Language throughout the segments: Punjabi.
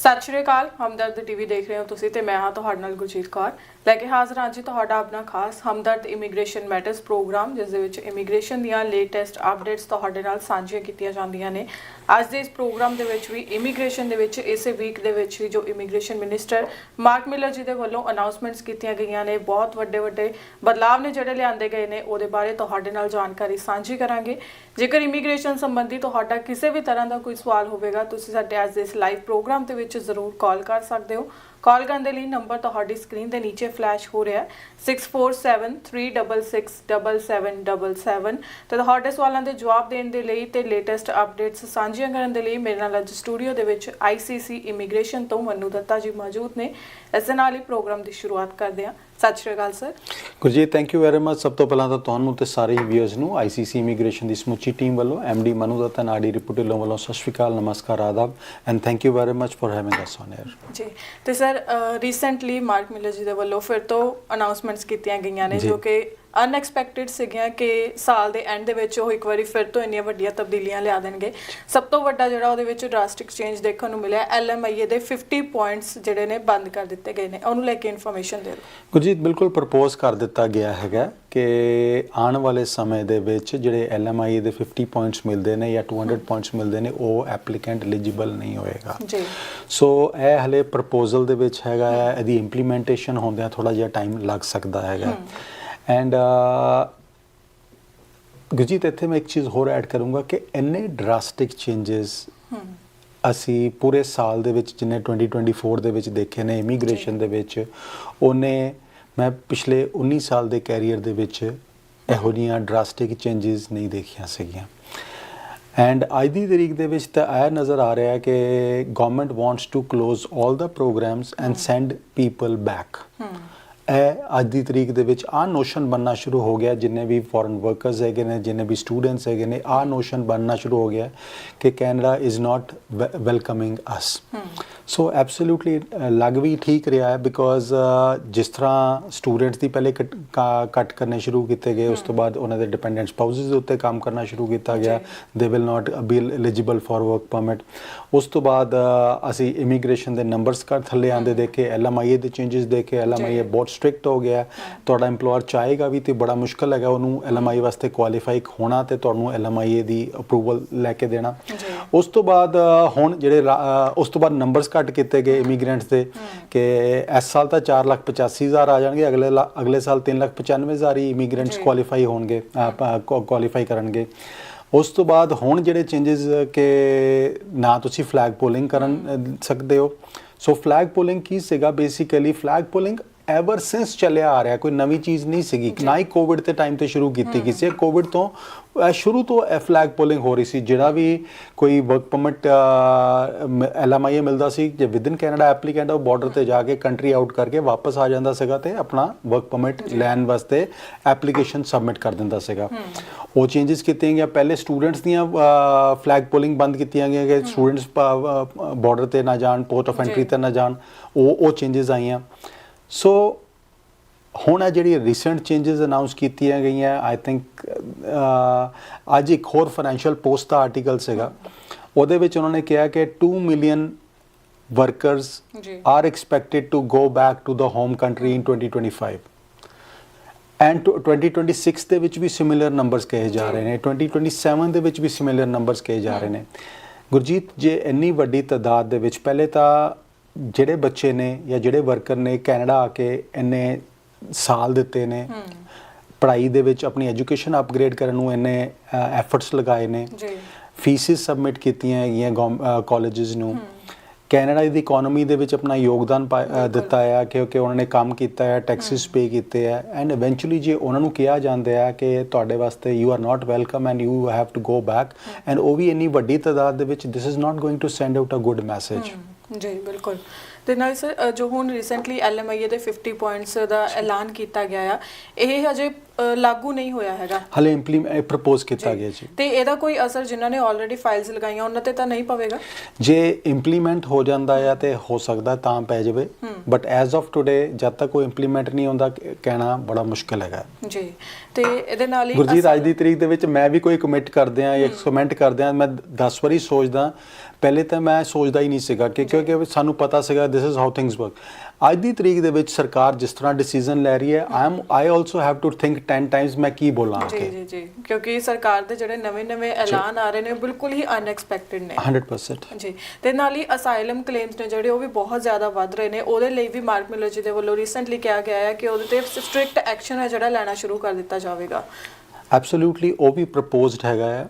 ਸਤਿ ਸ਼੍ਰੀ ਅਕਾਲ, ਹਮਦਰਦ ਟੀਵੀ ਦੇਖ ਰਹੇ ਹੋ ਤੁਸੀਂ ਤੇ ਮੈਂ ਹਾਂ ਤੁਹਾਡੇ ਨਾਲ ਗੁਰਜੀਤ ਕੌਰ। ਲੈ ਕੇ ਹਾਜ਼ਰ ਹਾਂ ਜੀ ਤੁਹਾਡਾ ਆਪਣਾ ਖਾਸ ਹਮਦਰਦ ਇਮੀਗ੍ਰੇਸ਼ਨ ਮੈਟਰਸ ਪ੍ਰੋਗਰਾਮ, ਜਿਸ ਦੇ ਵਿੱਚ ਇਮੀਗ੍ਰੇਸ਼ਨ ਦੀਆਂ ਲੇਟੈਸਟ ਅਪਡੇਟਸ ਤੁਹਾਡੇ ਨਾਲ ਸਾਂਝੀਆਂ ਕੀਤੀਆਂ ਜਾਂਦੀਆਂ ਨੇ। ਅੱਜ ਦੇ ਇਸ ਪ੍ਰੋਗਰਾਮ ਦੇ ਵਿੱਚ ਵੀ ਇਮੀਗ੍ਰੇਸ਼ਨ ਦੇ ਵਿੱਚ, ਇਸੇ ਵੀਕ ਦੇ ਵਿੱਚ ਵੀ ਜੋ ਇਮੀਗ੍ਰੇਸ਼ਨ ਮਿਨਿਸਟਰ ਮਾਰਕ ਮਿਲਰ ਜੀ ਦੇ ਵੱਲੋਂ ਅਨਾਉਂਸਮੈਂਟਸ ਕੀਤੀਆਂ ਗਈਆਂ ਨੇ, ਬਹੁਤ ਵੱਡੇ ਵੱਡੇ ਬਦਲਾਵ ਨੇ ਜਿਹੜੇ ਲਿਆਂਦੇ ਗਏ ਨੇ, ਉਹਦੇ ਬਾਰੇ ਤੁਹਾਡੇ ਨਾਲ ਜਾਣਕਾਰੀ ਸਾਂਝੀ ਕਰਾਂਗੇ। ਜੇਕਰ ਇਮੀਗ੍ਰੇਸ਼ਨ ਸੰਬੰਧੀ ਤੁਹਾਡਾ ਕਿਸੇ ਵੀ ਤਰ੍ਹਾਂ ਦਾ ਕੋਈ ਸਵਾਲ ਹੋਵੇਗਾ, ਤੁਸੀਂ ਸਾਡੇ ਅੱਜ ਦੇ ਇਸ ਲਾਈਵ ਪ੍ਰੋਗਰਾਮ ਦੇ ਵਿੱਚ ਜ਼ਰੂਰ ਕਾਲ ਕਰ ਸਕਦੇ ਹੋ। ਕਾਲ ਕਰਨ ਦੇ ਲਈ ਨੰਬਰ ਤੁਹਾਡੀ ਸਕਰੀਨ ਦੇ ਨੀਚੇ ਫਲੈਸ਼ ਹੋ ਰਿਹਾ ਹੈ। 6473667777 ਤੇ ਤੁਹਾਡੇ ਸਵਾਲਾਂ ਦੇ ਜਵਾਬ ਦੇਣ ਦੇ ਲਈ ਤੇ ਲੇਟੈਸਟ ਅਪਡੇਟਸ ਸਾਂਝੀਆਂ ਕਰਨ ਦੇ ਲਈ ਮੇਰੇ ਨਾਲ ਅੱਜ ਸਟੂਡੀਓ ਦੇ ਵਿੱਚ ICC ਇਮੀਗ੍ਰੇਸ਼ਨ ਤੋਂ ਮਨੂ ਦੱਤਾ ਜੀ ਮੌਜੂਦ ਨੇ। ਇਸ ਦੇ ਨਾਲ ਹੀ ਪ੍ਰੋਗਰਾਮ ਦੀ ਸ਼ੁਰੂਆਤ ਕਰਦੇ ਹਾਂ। Sat Sri Akal sir. Gurjit thank you very much ਸਭ ਤੋਂ ਪਹਿਲਾਂ ਤਾਂ ਤੁਹਾਨੂੰ ਤੇ ਸਾਰੇ ਵਿਊਅਰਸ ਨੂੰ ਆਈਸੀਸੀ ਇਮੀਗ੍ਰੇਸ਼ਨ ਦੀ ਸਮੁੱਚੀ ਟੀਮ ਵੱਲੋਂ ਐਮਡੀ ਮਨੂ ਦੱਤਾ ਨਾਡੀ ਰਿਪੋਰਟਰ ਵੱਲੋਂ ਸਤਿ ਸ਼੍ਰੀ ਅਕਾਲ ਨਮਸਕਾਰ ਆਦਾਬ and thank you very much for having us on air ਜੀ ਤੇ ਸਰ ਰੀਸੈਂਟਲੀ ਮਾਰਕ ਮਿਲਰ ਜੀ ਦੇ ਵੱਲੋਂ ਫਿਰ ਤੋਂ ਅਨਾਉਂਸਮੈਂਟਸ ਕੀਤੀਆਂ ਗਈਆਂ ਨੇ। ਜੋ ਕਿ ਅਨਐਕਸਪੈਕਟਿਡ ਸੀਗੀਆਂ ਕਿ ਸਾਲ ਦੇ ਐਂਡ ਦੇ ਵਿੱਚ ਉਹ ਇੱਕ ਵਾਰੀ ਫਿਰ ਤੋਂ ਇੰਨੀਆਂ ਵੱਡੀਆਂ ਤਬਦੀਲੀਆਂ ਲਿਆ ਦੇਣਗੇ। ਸਭ ਤੋਂ ਵੱਡਾ ਜਿਹੜਾ ਉਹਦੇ ਵਿੱਚ ਡਰਾਸਟਿਕ ਚੇਂਜ ਦੇਖਣ ਨੂੰ ਮਿਲਿਆ ਐਲਐਮਆਈਏ ਦੇ 50 ਪੁਆਇੰਟਸ ਜਿਹੜੇ ਨੇ ਬੰਦ ਕਰ ਦਿੱਤੇ ਗਏ ਨੇ। ਉਹਨੂੰ ਲੈ ਕੇ ਇਨਫੋਰਮੇਸ਼ਨ ਦੇ ਦਿਓ। ਗੁਰਜੀਤ ਬਿਲਕੁਲ ਪ੍ਰਪੋਜ਼ ਕਰ ਦਿੱਤਾ ਗਿਆ ਹੈਗਾ ਕਿ ਆਉਣ ਵਾਲੇ ਸਮੇਂ ਦੇ ਵਿੱਚ ਜਿਹੜੇ ਐਲਐਮਆਈ ਦੇ 50 ਪੁਆਇੰਟਸ ਮਿਲਦੇ ਨੇ ਜਾਂ 200 ਪੁਆਇੰਟਸ ਮਿਲਦੇ ਨੇ ਉਹ ਐਪਲੀਕੈਂਟ ਐਲੀਜੀਬਲ ਨਹੀਂ ਹੋਏਗਾ। ਜੀ। ਸੋ ਇਹ ਹਲੇ ਪ੍ਰਪੋਜ਼ਲ ਦੇ ਵਿੱਚ ਹੈਗਾ ਇਹਦੀ ਇੰਪਲੀਮੈਂਟੇਸ਼ਨ ਹੁੰਦਿਆਂ ਥੋੜਾ ਜਿਹਾ ਟਾਈਮ ਲੱਗ ਸਕਦਾ ਹੈਗਾ। ਐਂਡ ਗੁਰਜੀਤ uh, ਇੱਥੇ ਮੈਂ ਇੱਕ ਚੀਜ਼ ਹੋਰ ਐਡ ਕਰੂੰਗਾ ਕਿ ਇੰਨੇ ਡਰਾਸਟਿਕ ਚੇਂजेस ਅਸੀਂ ਪੂਰੇ ਸਾਲ ਦੇ ਵਿੱਚ ਜਿੰਨੇ 2024 ਦੇ ਵਿੱਚ ਦੇਖੇ ਨੇ ਇਮੀਗ੍ਰੇਸ਼ਨ ਦੇ ਵਿੱਚ ਉਹਨੇ ਮੈਂ ਪਿਛਲੇ 19 ਸਾਲ ਦੇ ਕੈਰੀਅਰ ਦੇ ਵਿੱਚ ਇਹੋ ਜੀਆਂ ਡਰਾਸਟਿਕ ਚੇਂजेस ਨਹੀਂ ਦੇਖੀਆਂ ਸੀਗੀਆਂ। ਐਂਡ ਅੱਜ ਦੀ ਤਰੀਕ ਦੇ ਵਿੱਚ ਤਾਂ ਇਹ ਨਜ਼ਰ ਆ ਰਿਹਾ ਹੈ ਕਿ government wants to close 올 the programs and send people back ਇਹ ਅੱਜ ਦੀ ਤਰੀਕ ਦੇ ਵਿੱਚ ਆ ਨੋਸ਼ਨ ਬੰਨਣਾ ਸ਼ੁਰੂ ਹੋ ਗਿਆ ਜਿੰਨੇ ਵੀ ਫੋਰਨ ਵਰਕਰਸ ਹੈਗੇ ਨੇ ਜਿੰਨੇ ਵੀ ਸਟੂਡੈਂਟਸ ਹੈਗੇ ਨੇ ਆ ਨੋਸ਼ਨ ਬੰਨਣਾ ਸ਼ੁਰੂ ਹੋ ਗਿਆ ਕਿ Canada is not welcoming us so absolutely ਲੱਗ ਵੀ ਠੀਕ ਰਿਹਾ ਹੈ ਬਿਕੋਜ਼ ਜਿਸ ਤਰ੍ਹਾਂ ਸਟੂਡੈਂਟਸ ਦੀ ਪਹਿਲੇ ਕੱਟ ਕਰਨੇ ਸ਼ੁਰੂ ਕੀਤੇ ਗਏ ਉਸ ਤੋਂ ਬਾਅਦ ਉਹਨਾਂ ਦੇ ਡਿਪੈਂਡੈਂਟ ਸਪਾਊਸਸ ਦੇ ਉੱਤੇ ਕੰਮ ਕਰਨਾ ਸ਼ੁਰੂ ਕੀਤਾ ਗਿਆ they will not be eligible for work permit ਉਸ ਤੋਂ ਬਾਅਦ ਅਸੀਂ ਇਮੀਗ੍ਰੇਸ਼ਨ ਦੇ ਨੰਬਰਸ ਕਰ ਥੱਲੇ ਆਂਦੇ ਦੇਖੇ ਐਲਐਮਆਈਏ ਦੇ ਚੇਂਜਸ ਦੇਖੇ ਐਲਐਮਆਈਏ ਬਹੁਤ ਸਟ੍ਰਿਕਟ ਹੋ ਗਿਆ ਤੁਹਾਡਾ EMPLOYER ਚਾਹੇਗਾ ਵੀ ਤੇ ਬੜਾ ਮੁਸ਼ਕਲ ਹੈਗਾ ਉਹਨੂੰ ਐਲਐਮਆਈ ਵਾਸਤੇ ਕੁਆਲੀਫਾਈ ਹੋਣਾ ਤੇ ਤੁਹਾਨੂੰ ਐਲਐਮਆਈਏ ਦੀ ਅਪਰੂਵਲ ਲੈ ਕੇ ਦੇਣਾ। ਉਸ ਤੋਂ ਬਾਅਦ ਹੁਣ ਜਿਹੜੇ ਉਸ ਤੋਂ ਬਾਅਦ ਨੰਬਰਸ ਘੱਟ ਕੀਤੇ ਗਏ ਇਮੀਗ੍ਰੈਂਟਸ ਦੇ ਕਿ ਇਸ ਸਾਲ ਤਾਂ 485000 ਆ ਜਾਣਗੇ ਅਗਲੇ ਅਗਲੇ ਸਾਲ 395000 ਹੀ ਇਮੀਗ੍ਰੈਂਟਸ। ਕੁਆਲੀਫਾਈ ਹੋਣਗੇ ਕੁਆਲੀਫਾਈ ਕਰਨਗੇ। ਉਸ ਤੋਂ ਬਾਅਦ ਹੁਣ ਜਿਹੜੇ ਚੇਂजेस ਕਿ ਨਾ ਤੁਸੀਂ ਫਲੈਗ ਪੋਲਿੰਗ ਕਰਨ ਸਕਦੇ ਹੋ। ਸੋ ਫਲੈਗ ਪੋਲਿੰਗ ਕੀ ਸੀਗਾ? Basically flag polling ever since ਚੱਲਿਆ ਆ ਰਿਹਾ ਕੋਈ ਨਵੀਂ ਚੀਜ਼ ਨਹੀਂ ਸੀਗੀ। ਨਾ ਹੀ ਕੋਵਿਡ ਤੇ ਟਾਈਮ ਤੇ ਸ਼ੁਰੂ ਕੀਤੀ ਗਈ ਸੀ। ਕੋਵਿਡ ਤੋਂ ਇਹ ਸ਼ੁਰੂ ਤੋਂ ਫਲੈਗ ਪੋਲਿੰਗ ਹੋ ਰਹੀ ਸੀ। ਜਿਹੜਾ ਵੀ ਕੋਈ ਵਰਕ ਪਰਮਿਟ ਐਲਐਮਆਈ ਮਿਲਦਾ ਸੀ ਜੇ ਵਿਦਨ ਕੈਨੇਡਾ ਐਪਲੀਕੈਂਟ ਉਹ ਬਾਰਡਰ ਤੇ ਜਾ ਕੇ ਕੰਟਰੀ ਆਊਟ ਕਰਕੇ ਵਾਪਸ ਆ ਜਾਂਦਾ ਸੀਗਾ ਤੇ ਆਪਣਾ ਵਰਕ ਪਰਮਿਟ ਲੈਣ ਵਾਸਤੇ ਐਪਲੀਕੇਸ਼ਨ ਸਬਮਿਟ ਕਰ ਦਿੰਦਾ ਸੀਗਾ। ਉਹ ਚੇਂजेस ਕੀਤੇ ਗਏ ਪਹਿਲੇ ਸਟੂਡੈਂਟਸ ਦੀਆਂ ਫਲੈਗ ਪੋਲਿੰਗ ਬੰਦ ਕੀਤੀਆਂ ਗਈਆਂ ਕਿ ਸਟੂਡੈਂਟਸ ਬਾਰਡਰ ਤੇ ਨਾ ਜਾਣ ਪੋਰਟ ਆਫ ਐਂਟਰੀ ਤੇ ਨਾ ਜਾਣ। ਉਹ ਉਹ ਚੇਂजेस ਆਈਆਂ। ਸੋ ਹੁਣ ਇਹ ਜਿਹੜੀ ਰੀਸੈਂਟ ਚੇਂजेस ਅਨਾਉਂਸ ਕੀਤੀਆਂ ਗਈਆਂ ਆਈ ਥਿੰਕ ਅੱਜ ਇੱਕ ਹੋਰ ਫਾਈਨੈਂਸ਼ੀਅਲ ਪੋਸਟ ਦਾ ਆਰਟੀਕਲ ਸੀਗਾ। ਉਹਦੇ ਵਿੱਚ ਉਹਨਾਂ ਨੇ ਕਿਹਾ ਕਿ 2 ਮਿਲੀਅਨ ਵਰਕਰਸ ਜੀ। are expected to go back to the home country in 2025 and 2026 ਦੇ ਵਿੱਚ ਵੀ ਸਿਮਿਲਰ ਨੰਬਰਸ ਕਹੇ ਜਾ ਰਹੇ ਨੇ। 2027 ਦੇ ਵਿੱਚ ਵੀ ਸਿਮਿਲਰ ਨੰਬਰਸ ਕਹੇ ਜਾ ਰਹੇ ਨੇ। ਗੁਰਜੀਤ ਜੇ ਇੰਨੀ ਵੱਡੀ ਤਾਦਾਦ ਦੇ ਵਿੱਚ ਪਹਿਲੇ ਤਾਂ ਜਿਹੜੇ ਬੱਚੇ ਨੇ ਜਾਂ ਜਿਹੜੇ ਵਰਕਰ ਨੇ ਕੈਨੇਡਾ ਆ ਕੇ ਇੰਨੇ ਸਾਲ ਦਿੱਤੇ ਨੇ ਪੜ੍ਹਾਈ ਦੇ ਵਿੱਚ ਆਪਣੀ ਐਜੂਕੇਸ਼ਨ ਅਪਗ੍ਰੇਡ ਕਰਨ ਨੂੰ ਇੰਨੇ ਐਫਰਟਸ ਲਗਾਏ ਨੇ ਜੀ। ਫੀਸਿਸ ਸਬਮਿਟ ਕੀਤੀਆਂ ਹੈਗੀਆਂ ਕਾਲਜਸ ਨੂੰ। ਕੈਨੇਡਾ ਦੀ ਇਕਨੋਮੀ ਦੇ ਵਿੱਚ ਆਪਣਾ ਯੋਗਦਾਨ ਦਿੱਤਾ ਹੈ ਕਿਉਂਕਿ ਉਹਨਾਂ ਨੇ ਕੰਮ ਕੀਤਾ ਹੈ। ਟੈਕਸਿਸ ਪੇ ਕੀਤੇ ਹੈ ਐਂਡ ਇਵੈਂਚੁਅਲੀ ਜੇ ਉਹਨਾਂ ਨੂੰ ਕਿਹਾ ਜਾਂਦਾ ਹੈ ਕਿ ਤੁਹਾਡੇ ਵਾਸਤੇ you are not welcome and you have to go back and ਉਹ ਵੀ ਇੰਨੀ ਵੱਡੀ ਤਾਦਾਦ ਦੇ ਵਿੱਚ this is not going to send out a good message ਜੀ, ਬਿਲਕੁਲ। ਤੇ ਨਾਲ ਸਰ ਜੋ ਹੁਣ ਰੀਸੈਂਟਲੀ ਐਲਐਮਆਈਏ ਦੇ 50 ਪੁਆਇੰਟਸ ਦਾ ਐਲਾਨ ਕੀਤਾ ਗਿਆ ਆ, ਇਹ ਹਜੇ ਅ, ਲਾਗੂ ਨਹੀਂ ਹੋਇਆ ਹੈਗਾ। ਹਲੇ ਇੰਪਲੀਮੈਂਟ ਪ੍ਰਪੋਜ਼ ਕੀਤਾ ਗਿਆ ਜੀ। ਤੇ ਇਹਦਾ ਕੋਈ ਅਸਰ ਜਿਨ੍ਹਾਂ ਨੇ ਆਲਰੇਡੀ ਫਾਈਲਸ ਲਗਾਈਆਂ ਉਹਨਾਂ ਤੇ ਤਾਂ ਨਹੀਂ ਪਵੇਗਾ? ਜੇ ਇੰਪਲੀਮੈਂਟ ਹੋ ਜਾਂਦਾ ਹੈ ਤੇ ਹੋ ਸਕਦਾ ਤਾਂ ਪੈ ਜਾਵੇ। ਬਟ ਐਜ਼ ਆਫ ਟੁਡੇ ਜਦ ਤੱਕ ਕੋਈ ਇੰਪਲੀਮੈਂਟ ਨਹੀਂ ਹੁੰਦਾ ਕ- ਕਹਿਣਾ ਬੜਾ ਮੁਸ਼ਕਲ ਹੈਗਾ। ਜੀ। ਤੇ ਇਹਦੇ ਨਾਲ ਹੀ ਗੁਰਜੀਤ ਅੱਜ ਦੀ ਤਰੀਕ ਦੇ ਵਿੱਚ ਮੈਂ ਵੀ ਕੋਈ ਕਮਿਟ ਕਰਦੇ ਆ ਜਾਂ ਕਮੈਂਟ ਕਰਦੇ ਆ ਮੈਂ 10 ਵਾਰੀ ਸੋਚਦਾ। ਪਹਿਲੇ ਤਾਂ ਮੈਂ ਸੋਚਦਾ ਹੀ ਨਹੀਂ ਸੀਗਾ ਕਿ ਕਿਉਂਕਿ ਸਾਨੂੰ ਪਤਾ ਸੀਗਾ this is how things work ਅੱਜ ਦੀ ਤਰੀਕ ਦੇ ਵਿੱਚ ਸਰਕਾਰ ਜਿਸ ਤਰ੍ਹਾਂ ਡਿਸੀਜਨ ਲੈ ਰਹੀ ਹੈ I am I also have to think 10 times ਮੈਂ ਕੀ ਬੋਲਾਂ ਕਿ ਜੀ ਜੀ ਕਿਉਂਕਿ ਸਰਕਾਰ ਦੇ ਜਿਹੜੇ ਨਵੇਂ-ਨਵੇਂ ਐਲਾਨ ਆ ਰਹੇ ਨੇ ਬਿਲਕੁਲ ਹੀ ਅਨਐਕਸਪੈਕਟਿਡ ਨੇ। 100% ਜੀ। ਤੇ ਨਾਲ ਹੀ ਅਸਾਈਲਮ ਕਲੇਮਸ ਨੇ ਜਿਹੜੇ ਉਹ ਵੀ ਬਹੁਤ ਜ਼ਿਆਦਾ ਵੱਧ ਰਹੇ ਨੇ। ਉਹਦੇ ਲਈ ਵੀ ਮਾਰਕ ਮਿਲਰ ਜੀ ਦੇ ਵੱਲੋਂ ਰੀਸੈਂਟਲੀ ਕਿਹਾ ਗਿਆ ਹੈ ਕਿ ਉਹਦੇ ਤੇ ਸਟ੍ਰਿਕਟ ਐਕਸ਼ਨ ਹੈ ਜਿਹੜਾ ਲੈਣਾ ਸ਼ੁਰੂ ਕਰ ਦਿੱਤਾ ਜਾਵੇਗਾ। ਐਬਸੋਲੂਟਲੀ ਉਹ ਵੀ ਪ੍ਰਪੋਜ਼ਡ ਹੈਗਾ ਹੈ।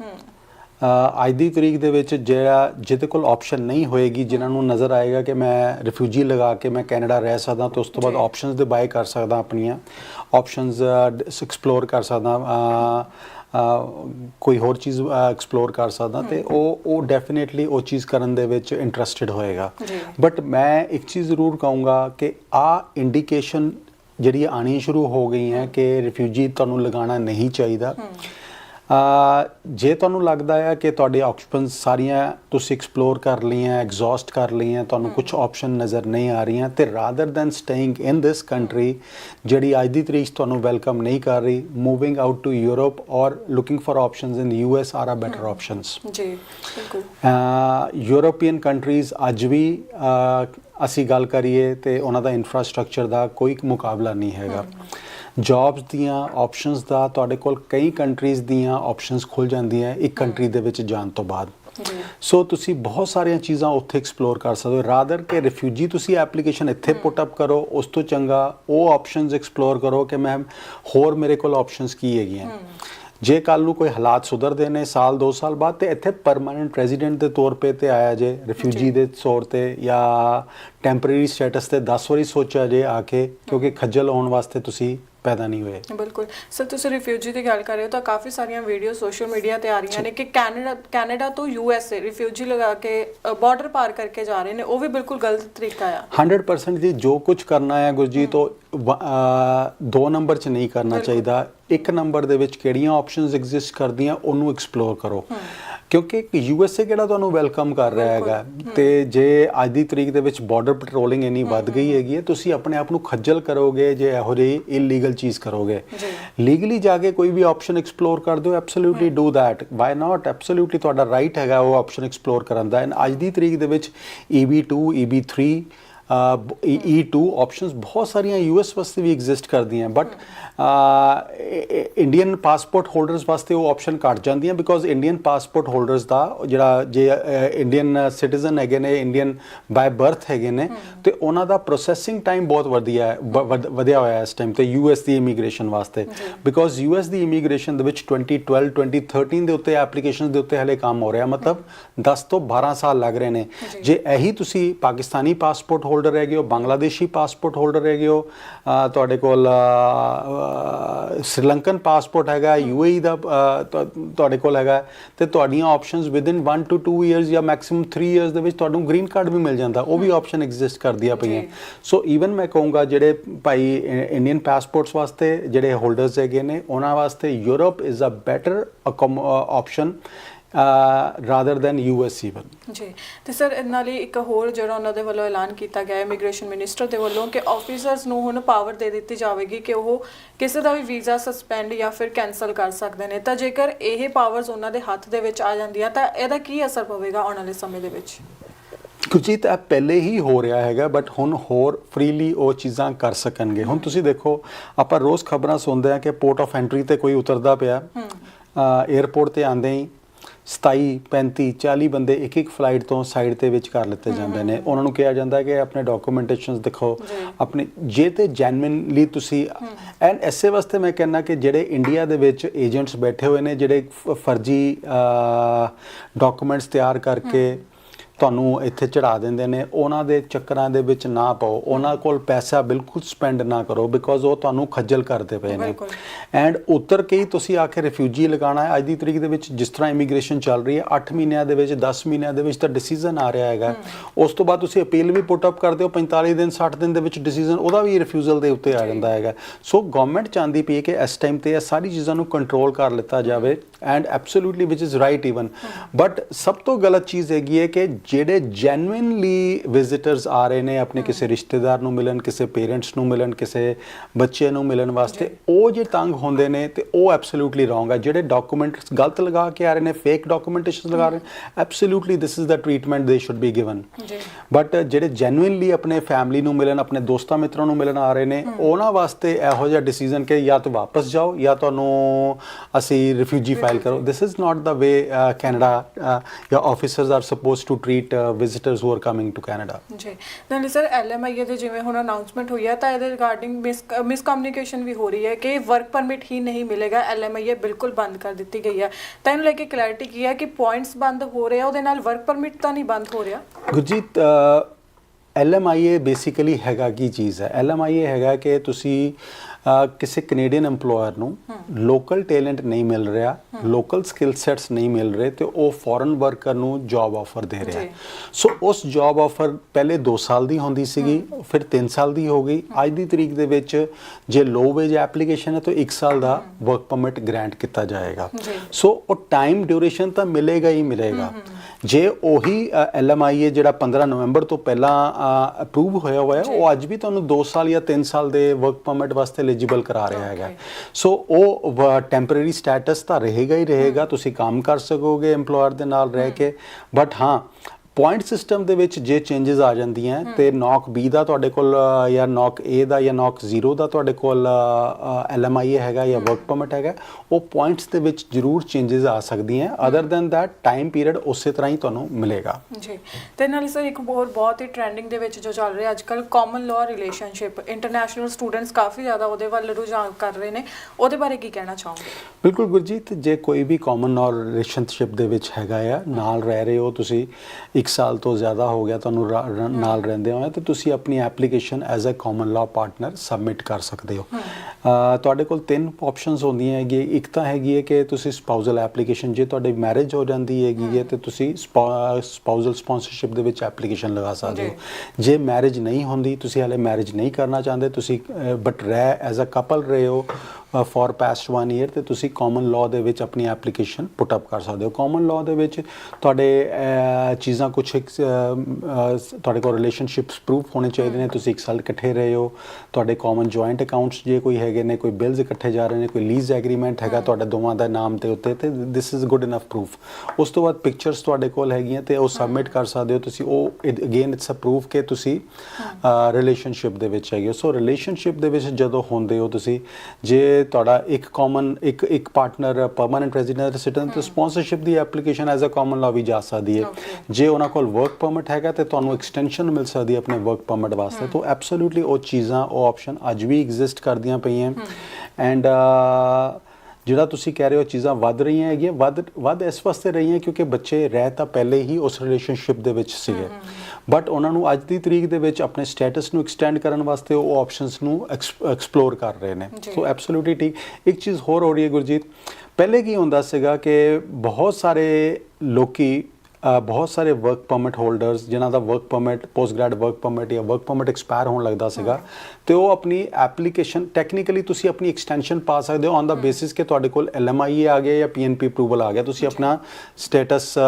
ਅੱਜ ਦੀ ਤਰੀਕ ਦੇ ਵਿੱਚ ਜਿਹੜਾ ਜਿਹਦੇ ਕੋਲ ਆਪਸ਼ਨ ਨਹੀਂ ਹੋਏਗੀ ਜਿਨ੍ਹਾਂ ਨੂੰ ਨਜ਼ਰ ਆਏਗਾ ਕਿ ਮੈਂ ਰਿਫਿਊਜੀ ਲਗਾ ਕੇ ਮੈਂ ਕੈਨੇਡਾ ਰਹਿ ਸਕਦਾ ਤੇ ਉਸ ਤੋਂ ਬਾਅਦ। ਆਪਸ਼ਨਸ ਦੇ ਬਾਏ ਕਰ ਸਕਦਾ ਆਪਣੀਆਂ ਆਪਸ਼ਨਸ ਐਕਸਪਲੋਰ ਕਰ ਸਕਦਾ ਕੋਈ ਹੋਰ ਚੀਜ਼ ਐਕਸਪਲੋਰ ਕਰ ਸਕਦਾ ਤੇ ਉਹ ਉਹ ਡੈਫੀਨਿਟਲੀ ਉਹ ਚੀਜ਼ ਕਰਨ ਦੇ ਵਿੱਚ ਇੰਟਰਸਟਿਡ ਹੋਏਗਾ। ਬਟ ਮੈਂ ਇੱਕ ਚੀਜ਼ ਜ਼ਰੂਰ ਕਹੂੰਗਾ ਕਿ ਆ ਇੰਡੀਕੇਸ਼ਨ ਜਿਹੜੀ ਆਣੀ ਸ਼ੁਰੂ ਹੋ ਗਈ ਹੈ ਕਿ ਰਿਫਿਊਜੀ ਤੁਹਾਨੂੰ ਲਗਾਉਣਾ ਨਹੀਂ ਚਾਹੀਦਾ। ਜੇ ਤੁਹਾਨੂੰ ਲੱਗਦਾ ਹੈ ਕਿ ਤੁਹਾਡੇ ਆਪਸ਼ਨਸ ਸਾਰੀਆਂ ਤੁਸੀਂ ਐਕਸਪਲੋਰ ਕਰ ਲਈਆਂ ਐਗਜ਼ੌਸਟ ਕਰ ਲਈਆਂ ਤੁਹਾਨੂੰ ਕੁਝ ਆਪਸ਼ਨ ਨਜ਼ਰ ਨਹੀਂ ਆ ਰਹੀਆਂ ਤੇ rather than staying in this country ਜਿਹੜੀ ਅੱਜ ਦੀ ਤਰੀਕ ਤੁਹਾਨੂੰ ਵੈਲਕਮ ਨਹੀਂ ਕਰ ਰਹੀ moving out to Europe or looking for options in U S are a better options ਜੀ ਬਿਲਕੁਲ। ਯੂਰੋਪੀਅਨ ਕੰਟਰੀਜ਼ ਅੱਜ ਵੀ ਅਸੀਂ ਗੱਲ ਕਰੀਏ ਤੇ ਉਹਨਾਂ ਦਾ ਇਨਫਰਾਸਟ੍ਰਕਚਰ ਦਾ ਕੋਈ ਮੁਕਾਬਲਾ ਨਹੀਂ ਹੈਗਾ। ਜੌਬਸ ਦੀਆਂ ਆਪਸ਼ਨਸ ਦਾ ਤੁਹਾਡੇ ਕੋਲ ਕਈ ਕੰਟਰੀਜ਼ ਦੀਆਂ ਆਪਸ਼ਨਸ ਖੁੱਲ ਜਾਂਦੀਆਂ ਇੱਕ ਕੰਟਰੀ ਦੇ ਵਿੱਚ ਜਾਣ ਤੋਂ ਬਾਅਦ। ਸੋ ਤੁਸੀਂ ਬਹੁਤ ਸਾਰੀਆਂ ਚੀਜ਼ਾਂ ਉੱਥੇ ਐਕਸਪਲੋਰ ਕਰ ਸਕਦੇ ਹੋ। ਰਾਦਰ ਕਿ ਰਿਫਿਊਜੀ ਤੁਸੀਂ ਐਪਲੀਕੇਸ਼ਨ ਇੱਥੇ ਪੁੱਟ ਅਪ ਕਰੋ ਉਸ ਤੋਂ ਚੰਗਾ ਉਹ ਆਪਸ਼ਨਸ ਐਕਸਪਲੋਰ ਕਰੋ ਕਿ ਮੈਂ ਹੋਰ ਮੇਰੇ ਕੋਲ ਆਪਸ਼ਨਸ ਕੀ ਹੈਗੀਆਂ। ਜੇ ਕੱਲ ਨੂੰ ਕੋਈ ਹਾਲਾਤ ਸੁਧਰਦੇ ਨੇ ਸਾਲ 2 ਸਾਲ ਬਾਅਦ ਤੇ ਇੱਥੇ ਪਰਮਾਨੈਂਟ ਰੈਜ਼ੀਡੈਂਟ ਦੇ ਤੌਰ ਤੇ ਤੇ ਆਇਆ ਜੇ ਰਿਫਿਊਜੀ ਦੇ ਤੌਰ ਤੇ ਜਾਂ ਟੈਂਪਰੇਰੀ ਸਟੇਟਸ ਤੇ 10 ਵਾਰੀ ਸੋਚਿਆ ਜੇ ਆ ਕੇ ਕਿਉਂਕਿ ਖੱਜਲ ਹੋਣ ਵਾਸਤੇ ਤੁਸੀਂ ਪੈਦਾ ਨਹੀਂ ਹੋਏ। ਬਿਲਕੁਲ। ਸਰ ਤੁਸੀਂ ਰਿਫਿਊਜੀ ਦੀ ਗੱਲ ਕਰ ਰਹੇ ਹੋ ਤਾਂ ਕਾਫੀ ਸਾਰੀਆਂ ਵੀਡੀਓ ਸੋਸ਼ਲ ਮੀਡੀਆ ਤੇ ਆ ਰਹੀਆਂ ਨੇ ਕਿ ਕੈਨੇਡਾ ਕੈਨੇਡਾ ਤੋਂ ਯੂ ਐਸ ਏ ਰਿਫਿਊਜੀ ਲਗਾ ਕੇ ਬਾਰਡਰ ਪਾਰ ਕਰਕੇ ਜਾ ਰਹੇ ਨੇ। ਉਹ ਵੀ ਬਿਲਕੁਲ ਗਲਤ ਤਰੀਕਾ ਆ। 100% ਜੀ ਜੋ ਕੁਝ ਕਰਨਾ ਹੈ ਗੁਰਜੀਤ ਉਹ ਅਹ ਦੋ ਨੰਬਰ 'ਚ ਨਹੀਂ ਕਰਨਾ। ਚਾਹੀਦਾ। ਇੱਕ ਨੰਬਰ ਦੇ ਵਿੱਚ ਕਿਹੜੀਆਂ ਆਪਸ਼ਨਸ ਐਗਜ਼ਿਸਟ ਕਰਦੀਆਂ ਉਹਨੂੰ ਐਕਸਪਲੋਰ ਕਰੋ। ਕਿਉਂਕਿ ਯੂ ਐਸ ਏ ਕਿਹੜਾ ਤੁਹਾਨੂੰ ਵੈਲਕਮ ਕਰ ਰਿਹਾ। ਹੈਗਾ? ਤੇ ਜੇ ਅੱਜ ਦੀ ਤਰੀਕ ਦੇ ਵਿੱਚ ਬਾਰਡਰ ਪੈਟਰੋਲਿੰਗ ਇੰਨੀ ਵੱਧ ਗਈ ਹੈਗੀ ਹੈ ਤੁਸੀਂ ਆਪਣੇ ਆਪ ਨੂੰ ਖੱਜਲ ਕਰੋਗੇ ਜੇ ਇਹੋ ਜਿਹੀ ਇਲੀਗਲ ਚੀਜ਼ ਕਰੋਗੇ। ਲੀਗਲੀ ਜਾ ਕੇ ਕੋਈ ਵੀ ਆਪਸ਼ਨ ਐਕਸਪਲੋਰ ਕਰ ਦਿਓ absolutely do that why not absolutely ਤੁਹਾਡਾ ਰਾਈਟ ਹੈਗਾ ਉਹ ਆਪਸ਼ਨ ਐਕਸਪਲੋਰ ਕਰਨ ਦਾ। ਐਂਡ ਅੱਜ ਦੀ ਤਰੀਕ ਦੇ ਵਿੱਚ E EB2 EB3 E2 options ਬਹੁਤ ਸਾਰੀਆਂ ਯੂਐਸ ਵਾਸਤੇ ਵੀ ਐਗਜ਼ਿਸਟ ਕਰਦੀਆਂ ਬਟ ਇੰਡੀਅਨ ਪਾਸਪੋਰਟ ਹੋਲਡਰਸ ਵਾਸਤੇ ਉਹ ਆਪਸ਼ਨ ਘਟ ਜਾਂਦੀਆਂ ਬਿਕੋਜ਼ ਇੰਡੀਅਨ ਪਾਸਪੋਰਟ ਹੋਲਡਰਸ ਦਾ ਜਿਹੜਾ ਜੇ ਇੰਡੀਅਨ ਸਿਟੀਜ਼ਨ ਹੈਗੇ ਨੇ ਇੰਡੀਅਨ ਬਾਈ ਬਰਥ ਹੈਗੇ ਨੇ ਤੇ ਉਹਨਾਂ ਦਾ ਪ੍ਰੋਸੈਸਿੰਗ ਟਾਈਮ ਬਹੁਤ ਵਧੀਆ ਹੈ ਵਧਿਆ ਹੋਇਆ ਹੈ ਇਸ ਟਾਈਮ ਤੇ ਯੂਐਸ ਦੀ ਇਮੀਗ੍ਰੇਸ਼ਨ ਵਾਸਤੇ ਬਿਕੋਜ਼ ਯੂਐਸ ਦੀ ਇਮੀਗ੍ਰੇਸ਼ਨ ਦੇ ਵਿੱਚ 2012 2013 ਦੇ ਉੱਤੇ ਐਪਲੀਕੇਸ਼ਨਸ ਦੇ ਉੱਤੇ ਹਲੇ ਕੰਮ ਹੋ ਰਿਹਾ ਮਤਲਬ 10 ਤੋਂ 12 ਸਾਲ ਲੱਗ ਰਹੇ ਨੇ। ਜੇ ਇਹੀ ਤੁਸੀਂ ਪਾਕਿਸਤਾਨੀ ਪਾਸਪੋਰਟ ਹੋਲਡਰ ਹੈਗੇ ਹੋ ਬੰਗਲਾਦੇਸ਼ੀ ਪਾਸਪੋਰਟ ਹੋਲਡਰ ਹੈਗੇ ਹੋ ਤੁਹਾਡੇ ਕੋਲ ਸ੍ਰੀਲੰਕਨ ਪਾਸਪੋਰਟ ਹੈਗਾ ਯੂਏਈ ਦਾ ਅਹ, ਤੁਹਾ- ਤੁਹਾਡੇ ਕੋਲ ਹੈਗਾ ਤੇ ਤੁਹਾਡੀਆਂ ਆਪਸ਼ਨਸ ਵਿਦਿਨ 1 ਟੂ 2 ਇਅਰਸ ਜਾਂ ਮੈਕਸਿਮਮ 3 ਇਅਰਸ ਦੇ ਵਿੱਚ ਤੁਹਾਨੂੰ ਗ੍ਰੀਨ ਕਾਰਡ ਵੀ ਮਿਲ ਜਾਂਦਾ ਉਹ ਵੀ ਆਪਸ਼ਨ ਐਗਜ਼ਿਸਟ ਕਰਦੀਆਂ ਪਈਆਂ। ਸੋ ਈਵਨ ਮੈਂ ਕਹੂੰਗਾ ਜਿਹੜੇ ਭਾਈ ਇੰਡੀਅਨ ਪਾਸਪੋਰਟਸ ਵਾਸਤੇ ਜਿਹੜੇ ਹੋਲਡਰਸ ਹੈਗੇ ਨੇ ਉਹਨਾਂ ਵਾਸਤੇ Europe is a better option rather than US even ਜੀ ਤੇ ਸਰ ਇਹ ਨਾਲ ਹੀ ਇੱਕ ਹੋਰ ਜਿਹੜਾ ਉਹਨਾਂ ਦੇ ਵੱਲੋਂ ਐਲਾਨ ਕੀਤਾ ਗਿਆ ਹੈ ਇਮੀਗ੍ਰੇਸ਼ਨ ਮਿਨਿਸਟਰ ਦੇ ਵੱਲੋਂ ਕਿ ਆਫੀਸਰਸ ਨੂੰ ਹੁਣ ਪਾਵਰ ਦੇ ਦਿੱਤੀ ਜਾਵੇਗੀ ਕਿ ਉਹ ਕਿਸੇ ਦਾ ਵੀ ਵੀਜ਼ਾ ਸਸਪੈਂਡ ਜਾਂ ਫਿਰ ਕੈਨਸਲ ਕਰ ਸਕਦੇ ਨੇ। ਤਾਂ ਜੇਕਰ ਇਹ ਪਾਵਰਸ ਉਹਨਾਂ ਦੇ ਹੱਥ ਦੇ ਵਿੱਚ ਆ ਜਾਂਦੀਆਂ ਤਾਂ ਇਹਦਾ ਕੀ ਅਸਰ ਪਵੇਗਾ ਆਉਣ ਵਾਲੇ ਸਮੇਂ ਦੇ ਵਿੱਚ? ਕੁਚਿਤ ਇਹ ਪਹਿਲੇ ਹੀ ਹੋ ਰਿਹਾ ਹੈਗਾ ਬਟ ਹੁਣ ਹੋਰ ਫ੍ਰੀਲੀ ਉਹ ਚੀਜ਼ਾਂ ਕਰ ਸਕਣਗੇ। ਹੁਣ ਤੁਸੀਂ ਦੇਖੋ ਆਪਾਂ ਰੋਜ਼ ਖਬਰਾਂ ਸੁਣਦੇ ਆ ਕਿ ਪੋਰਟ ਆਫ ਐਂਟਰੀ ਤੇ ਕੋਈ ਉਤਰਦਾ ਪਿਆ। 에ਅਰਪੋਰਟ ਤੇ ਆਂਦੇ ਹੀ 27 35 40 ਬੰਦੇ ਇੱਕ ਇੱਕ ਫਲਾਈਟ ਤੋਂ ਸਾਈਡ ਤੇ ਵਿੱਚ ਕਰ ਲਿੱਤੇ ਜਾਂਦੇ ਨੇ। ਉਹਨਾਂ ਨੂੰ ਕਿਹਾ ਜਾਂਦਾ ਹੈ ਕਿ ਆਪਣੇ ਡਾਕੂਮੈਂਟੇਸ਼ਨਸ ਦਿਖਾਓ। ਆਪਣੇ ਜੇ ਤੇ ਜੈਨੂਇਨਲੀ ਤੁਸੀਂ ਐਂਡ ਐਸੇ ਵਾਸਤੇ ਮੈਂ ਕਹਿੰਦਾ ਕਿ ਜਿਹੜੇ ਇੰਡੀਆ ਦੇ ਵਿੱਚ ਏਜੰਟਸ ਬੈਠੇ ਹੋਏ ਨੇ ਜਿਹੜੇ ਫਰਜ਼ੀ ਡਾਕੂਮੈਂਟਸ ਤਿਆਰ ਕਰਕੇ ਤੁਹਾਨੂੰ ਇੱਥੇ ਚੜਾ ਦਿੰਦੇ ਨੇ ਉਹਨਾਂ ਦੇ ਚੱਕਰਾਂ ਦੇ ਵਿੱਚ ਨਾ ਪਾਓ। ਉਹਨਾਂ ਕੋਲ ਪੈਸਾ ਬਿਲਕੁਲ ਸਪੈਂਡ ਨਾ ਕਰੋ ਬਿਕੋਜ਼ ਉਹ ਤੁਹਾਨੂੰ ਖੱਜਲ ਕਰਦੇ ਪਏ ਨੇ। ਐਂਡ ਉੱਤਰ ਕੇ ਹੀ ਤੁਸੀਂ ਆ ਕੇ ਰਿਫਿਊਜੀ ਲਗਾਉਣਾ ਹੈ। ਅੱਜ ਦੀ ਤਰੀਕ ਦੇ ਵਿੱਚ ਜਿਸ ਤਰ੍ਹਾਂ ਇਮੀਗ੍ਰੇਸ਼ਨ ਚੱਲ ਰਹੀ ਹੈ 8 ਮਹੀਨਿਆਂ ਦੇ ਵਿੱਚ 10 ਮਹੀਨਿਆਂ ਦੇ ਵਿੱਚ ਤਾਂ ਡਿਸੀਜਨ ਆ ਰਿਹਾ ਹੈਗਾ। ਉਸ ਤੋਂ ਬਾਅਦ ਤੁਸੀਂ ਅਪੀਲ ਵੀ ਪੁੱਟ ਅਪ ਕਰਦੇ ਹੋ 45 ਦਿਨ 60 ਦਿਨ ਦੇ ਵਿੱਚ ਡਿਸੀਜਨ ਉਹਦਾ ਵੀ ਰਿਫਿਊਜ਼ਲ ਦੇ ਉੱਤੇ ਆ ਜਾਂਦਾ ਹੈਗਾ। ਸੋ ਗਵਰਨਮੈਂਟ ਚਾਹੁੰਦੀ ਪਈ ਕਿ ਇਸ ਟਾਈਮ ਤੇ ਇਹ ਸਾਰੀ ਚੀਜ਼ਾਂ ਨੂੰ ਕੰਟਰੋਲ ਕਰ ਲਿੱਤਾ ਜਾਵੇ and absolutely which is right even but ਸਭ ਤੋਂ ਗਲਤ ਚੀਜ਼ ਹੈਗੀ ਹੈ ਕਿ ਜਿਹੜੇ ਜੈਨੂਇਨਲੀ ਵਿਜ਼ਿਟਰਸ ਆ ਰਹੇ ਨੇ ਆਪਣੇ ਕਿਸੇ ਰਿਸ਼ਤੇਦਾਰ ਨੂੰ ਮਿਲਣ ਕਿਸੇ ਪੇਰੈਂਟਸ ਨੂੰ ਮਿਲਣ ਕਿਸੇ ਬੱਚੇ ਨੂੰ ਮਿਲਣ ਵਾਸਤੇ ਉਹ ਜੇ ਤੰਗ ਹੁੰਦੇ ਨੇ ਤੇ ਉਹ ਐਬਸੋਲੂਟਲੀ ਰੋਂਗ ਹੈ ਜਿਹੜੇ ਡਾਕੂਮੈਂਟਸ ਗਲਤ ਲਗਾ ਕੇ ਆ ਰਹੇ ਨੇ ਫੇਕ ਡਾਕੂਮੈਂਟੇਸ਼ਨ ਲਗਾ ਰਹੇ absolutely this is the treatment they should be given but ਜਿਹੜੇ ਜੈਨੂਇਨਲੀ ਆਪਣੇ ਫੈਮਿਲੀ ਨੂੰ ਮਿਲਣ ਆਪਣੇ ਦੋਸਤਾਂ ਮਿੱਤਰਾਂ ਨੂੰ ਮਿਲਣ ਆ ਰਹੇ ਨੇ ਉਹਨਾਂ ਵਾਸਤੇ ਇਹੋ ਜਿਹਾ ਡਿਸੀਜਨ ਕਿ ਜਾਂ ਤਾਂ ਵਾਪਸ ਜਾਓ ਜਾਂ ਤੁਹਾਨੂੰ ਅਸੀਂ ਰਿਫਿਊਜੀ ਫਾਈਲ ਕਰੋ। This is not the way Canada ਜਾਂ officers are supposed to treat visitors who are coming to Canada ਜੀ। ਨਾਲੇ ਸਰ ਐਲਐਮਆਈ ਦੇ ਜਿਵੇਂ ਹੁਣ ਅਨਾਉਂਸਮੈਂਟ ਹੋਈ ਹੈ ਤਾਂ ਇਹਦੇ ਰਿਗਾਰਡਿੰਗ ਮਿਸ ਕਮਿਊਨੀਕੇਸ਼ਨ ਵੀ ਹੋ ਰਹੀ ਹੈ ਕਿ ਵਰਕ ਪਰਮਿਟ ਹੀ ਨਹੀਂ ਮਿਲੇਗਾ ਐਲਐਮਆਈ ਬਿਲਕੁਲ ਬੰਦ ਕਰ ਦਿੱਤੀ ਗਈ ਹੈ ਤਾਂ ਇਹਨੂੰ ਲੈ ਕੇ ਕਲੈਰਿਟੀ ਕੀ ਹੈ ਕਿ ਪੁਆਇੰਟਸ ਬੰਦ ਹੋ ਰਹੇ ਆ ਉਹਦੇ ਨਾਲ ਵਰਕ ਪਰਮਿਟ ਤਾਂ ਨਹੀਂ ਬੰਦ ਹੋ ਰਿਹਾ? ਗੁਰਜੀਤ ਐਲਐਮਆਈਏ ਬੇਸਿਕਲੀ ਹੈਗਾ ਕੀ ਚੀਜ਼ ਹੈ? ਐਲਐਮਆਈਏ ਹੈਗਾ ਕਿ ਤੁਸੀਂ ਕਿਸੇ ਕੈਨੇਡੀਅਨ EMPLOYER ਨੂੰ ਲੋਕਲ ਟੈਲੈਂਟ ਨਹੀਂ ਮਿਲ ਰਿਹਾ ਲੋਕਲ ਸਕਿੱਲ ਸੈਟਸ ਨਹੀਂ ਮਿਲ ਰਹੇ ਤੇ ਉਹ ਫੋਰਨ ਵਰਕਰ ਨੂੰ ਜੌਬ ਆਫਰ ਦੇ ਰਿਹਾ। ਸੋ ਉਸ ਜੌਬ ਆਫਰ ਪਹਿਲੇ 2 ਸਾਲ ਦੀ ਹੁੰਦੀ ਸੀਗੀ ਫਿਰ 3 ਸਾਲ ਦੀ ਹੋ ਗਈ। ਅੱਜ ਦੀ ਤਰੀਕ ਦੇ ਵਿੱਚ ਜੇ ਲੋ ਵੇਜ ਐਪਲੀਕੇਸ਼ਨ ਹੈ ਤਾਂ 1 ਸਾਲ ਦਾ ਵਰਕ ਪਰਮਿਟ ਗ੍ਰਾਂਟ ਕੀਤਾ ਜਾਏਗਾ। ਸੋ ਉਹ ਟਾਈਮ ਡਿਊਰੇਸ਼ਨ ਤਾਂ ਮਿਲੇਗਾ ਹੀ ਮਿਲੇਗਾ। ਜੇ ਉਹੀ ਐਲਐਮਆਈਏ ਜਿਹੜਾ 15 ਨਵੰਬਰ ਤੋਂ ਪਹਿਲਾਂ ਅਪਰੂਵ ਹੋਇਆ ਹੋਇਆ ਉਹ ਅੱਜ ਵੀ ਤੁਹਾਨੂੰ 2 ਸਾਲ ਜਾਂ 3 ਸਾਲ ਦੇ ਵਰਕ ਪਰਮਿਟ ਵਾਸਤੇ ਐਲੀਜੀਬਲ ਕਰਾ ਰਿਹਾ ਹੈਗਾ। ਸੋ ਉਹ ਟੈਂਪਰੇਰੀ ਸਟੇਟਸ ਤਾਂ ਰਹੇਗਾ ਹੀ ਰਹੇਗਾ ਤੁਸੀਂ ਕੰਮ ਕਰ ਸਕੋਗੇ EMPLOYER ਦੇ ਨਾਲ ਰਹਿ ਕੇ। ਬਟ ਹਾਂ ਪੁਆਇੰਟ ਸਿਸਟਮ ਦੇ ਵਿੱਚ ਜੇ ਚੇਂਜਸ ਆ ਜਾਂਦੀਆਂ ਤੇ ਨੌਕ B ਦਾ ਤੁਹਾਡੇ ਕੋਲ ਜਾਂ ਨੌਕ A ਦਾ ਜਾਂ ਨੌਕ 0 ਦਾ ਤੁਹਾਡੇ ਕੋਲ LMIA ਹੈਗਾ ਜਾਂ ਵਰਕ ਪਰਮਿਟ ਹੈਗਾ ਉਹ ਪੁਆਇੰਟਸ ਦੇ ਵਿੱਚ ਜ਼ਰੂਰ ਚੇਂਜਸ ਆ ਸਕਦੀਆਂ other than that time period ਉਸੇ ਤਰ੍ਹਾਂ ਹੀ ਤੁਹਾਨੂੰ ਮਿਲੇਗਾ। ਜੀ। ਤੇ ਨਾਲ ਸਰ ਇੱਕ ਹੋਰ ਬਹੁਤ ਹੀ ਟ੍ਰੈਂਡਿੰਗ ਦੇ ਵਿੱਚ ਜੋ ਚੱਲ ਰਿਹਾ ਅੱਜ ਕੱਲ common law relationship international students ਕਾਫੀ ਜ਼ਿਆਦਾ ਉਹਦੇ ਵੱਲ ਰੁਝਾਨ ਕਰ ਰਹੇ ਨੇ। ਉਹਦੇ ਬਾਰੇ ਕੀ ਕਹਿਣਾ ਚਾਹੋਗੇ? ਬਿਲਕੁਲ ਗੁਰਜੀਤ ਜੇ ਕੋਈ ਵੀ ਕਾਮਨ ਔਰ ਰਿਲੇਸ਼ਨਸ਼ਿਪ ਦੇ ਵਿੱਚ ਹੈਗਾ ਆ ਨਾਲ ਰਹਿ ਰਹੇ ਹੋ ਤੁਸੀਂ 1 ਸਾਲ ਤੋਂ ਜ਼ਿਆਦਾ ਹੋ ਗਿਆ ਤੁਹਾਨੂੰ ਨਾਲ ਰਹਿੰਦੇ ਹੋਏ ਤੇ ਤੁਸੀਂ ਆਪਣੀ application as a common law partner submit ਕਰ ਸਕਦੇ ਹੋ। ਤੁਹਾਡੇ ਕੋਲ ਤਿੰਨ ਆਪਸ਼ਨਸ ਹੁੰਦੀਆਂ ਹੈਗੀ ਇੱਕ ਤਾਂ ਹੈਗੀ ਹੈ ਕਿ ਤੁਸੀਂ ਸਪਾਊਜ਼ਲ ਐਪਲੀਕੇਸ਼ਨ ਜੇ ਤੁਹਾਡੀ ਮੈਰਿਜ ਹੋ ਜਾਂਦੀ ਹੈਗੀ ਹੈ ਤੇ ਤੁਸੀਂ ਸਪਾਊਜ਼ਲ ਸਪਾਂਸਰਸ਼ਿਪ ਦੇ ਵਿੱਚ ਐਪਲੀਕੇਸ਼ਨ ਲਗਾ ਸਕਦੇ ਹੋ। ਜੇ ਮੈਰਿਜ ਨਹੀਂ ਹੁੰਦੀ ਤੁਸੀਂ ਹਾਲੇ ਮੈਰਿਜ ਨਹੀਂ ਕਰਨਾ ਚਾਹੁੰਦੇ ਤੁਸੀਂ ਬਟ ਰਹਿ ਐਜ਼ ਅ ਕਪਲ ਰਹੇ ਹੋ ਫॉर ਪਾਸਟ 1 ਇਅਰ ਤੇ ਤੁਸੀਂ ਕਾਮਨ ਲਾਅ ਦੇ ਵਿੱਚ ਆਪਣੀ ਐਪਲੀਕੇਸ਼ਨ ਪੁੱਟ ਅਪ ਕਰ ਸਕਦੇ ਹੋ। ਕਾਮਨ ਲਾਅ ਦੇ ਵਿੱਚ ਤੁਹਾਡੇ ਚੀਜ਼ਾਂ ਕੁਝ ਤੁਹਾਡੇ ਕੋਲ ਰਿਲੇਸ਼ਨਸ਼ਿਪਸ ਪ੍ਰੂਫ ਹੋਣੇ ਚਾਹੀਦੇ ਨੇ। ਤੁਸੀਂ ਇੱਕ ਸਾਲ ਇਕੱਠੇ ਰਹੇ ਹੋ। ਤੁਹਾਡੇ ਕਾਮਨ ਜੁਆਇੰਟ ਅਕਾਊਂਟਸ ਜੇ ਕੋਈ ਹੈਗੇ ਨੇ ਕੋਈ ਬਿਲਸ ਇਕੱਠੇ ਜਾ ਰਹੇ ਨੇ ਕੋਈ ਲੀਜ਼ ਐਗਰੀਮੈਂਟ ਹੈਗਾ ਤੁਹਾਡੇ ਦੋਵਾਂ ਦਾ ਨਾਮ ਤੇ ਉੱਤੇ ਤੇ this is good enough proof ਉਸ ਤੋਂ ਬਾਅਦ ਪਿਕਚਰਸ ਤੁਹਾਡੇ ਕੋਲ ਹੈਗੀਆਂ ਤੇ ਉਹ ਸਬਮਿਟ ਕਰ ਸਕਦੇ ਹੋ। ਤੁਸੀਂ ਉਹ ਅਗੇਨ ਇਟਸ ਅ ਪ੍ਰੂਫ ਕਿ ਤੁਸੀਂ ਰਿਲੇਸ਼ਨਸ਼ਿਪ ਦੇ ਵਿੱਚ ਹੈਗੇ ਹੋ। ਸੋ ਰਿਲੇਸ਼ਨਸ਼ਿਪ ਦੇ ਵਿੱਚ ਜਦੋਂ ਹੁੰਦੇ ਹੋ ਤੁਸੀਂ ਜੇ ਤੁਹਾਡਾ ਇੱਕ ਕਾਮਨ ਇੱਕ ਇੱਕ ਪਾਰਟਨਰ ਪਰਮਨੈਂਟ ਰੈਜ਼ੀਡੈਂਟ ਸਿਟੀਜ਼ਨ ਤੇ sponsorship the application as a common law ਵੀ ਜਾ ਸਕਦੀ ਹੈ. ਜੇ ਉਹਨਾਂ ਕੋਲ ਵਰਕ ਪਰਮਿਟ ਹੈਗਾ ਤੇ ਤੁਹਾਨੂੰ ਐਕਸਟੈਂਸ਼ਨ ਮਿਲ ਸਕਦੀ ਹੈ ਆਪਣੇ ਵਰਕ ਪਰਮਿਟ ਵਾਸਤੇ। ਤਾਂ ਐਬਸੋਲੂਟਲੀ ਉਹ ਚੀਜ਼ਾਂ ਉਹ ਆਪਸ਼ਨ ਅੱਜ ਵੀ ਐਗਜ਼ਿਸਟ ਕਰਦੀਆਂ ਪਈਆਂ। ਐਂਡ ਜਿਹੜਾ ਤੁਸੀਂ ਕਹਿ ਰਹੇ ਹੋ ਚੀਜ਼ਾਂ ਵੱਧ ਰਹੀਆਂ ਹੈਗੀਆਂ ਵੱਧ ਵੱਧ ਇਸ ਵਾਸਤੇ ਰਹੀਆਂ ਕਿਉਂਕਿ ਬੱਚੇ ਰਹਿ ਤਾਂ ਪਹਿਲੇ ਹੀ ਉਸ ਰਿਲੇਸ਼ਨਸ਼ਿਪ ਦੇ ਵਿੱਚ ਸੀਗੇ। ਬਟ ਉਹਨਾਂ ਨੂੰ ਅੱਜ ਦੀ ਤਰੀਕ ਦੇ ਵਿੱਚ ਆਪਣੇ ਸਟੇਟਸ ਨੂੰ ਐਕਸਟੈਂਡ ਕਰਨ ਵਾਸਤੇ ਉਹ ਆਪਸ਼ਨਸ ਨੂੰ ਐਕਸਪਲੋਰ ਕਰ ਰਹੇ ਨੇ। ਸੋ ਐਬਸੋਲੂਟਲੀ ਠੀਕ। ਇੱਕ ਚੀਜ਼ ਹੋਰ ਹੋ ਰਹੀ ਹੈ ਗੁਰਜੀਤ। ਪਹਿਲੇ ਕੀ ਹੁੰਦਾ ਸੀਗਾ ਕਿ ਬਹੁਤ ਸਾਰੇ ਲੋਕੀ ਬਹੁਤ ਸਾਰੇ ਵਰਕ ਪਰਮਿਟ ਹੋਲਡਰਸ ਜਿਨ੍ਹਾਂ ਦਾ work permit post grad work permit ਜਾਂ ਵਰਕ ਪਰਮਿਟ ਐਕਸਪਾਇਰ ਹੋਣ ਲੱਗਦਾ ਸੀਗਾ ਤੇ ਉਹ ਆਪਣੀ ਐਪਲੀਕੇਸ਼ਨ ਟੈਕਨੀਕਲੀ ਤੁਸੀਂ ਆਪਣੀ ਐਕਸਟੈਂਸ਼ਨ ਪਾ ਸਕਦੇ ਹੋ ਔਨ ਦਾ ਬੇਸਿਸ ਕਿ ਤੁਹਾਡੇ ਕੋਲ ਐਲਐਮਆਈ ਆ ਗਿਆ ਜਾਂ ਪੀਐਨਪੀ ਅਪਰੂਵਲ ਆ ਗਿਆ ਤੁਸੀਂ ਆਪਣਾ ਸਟੇਟਸ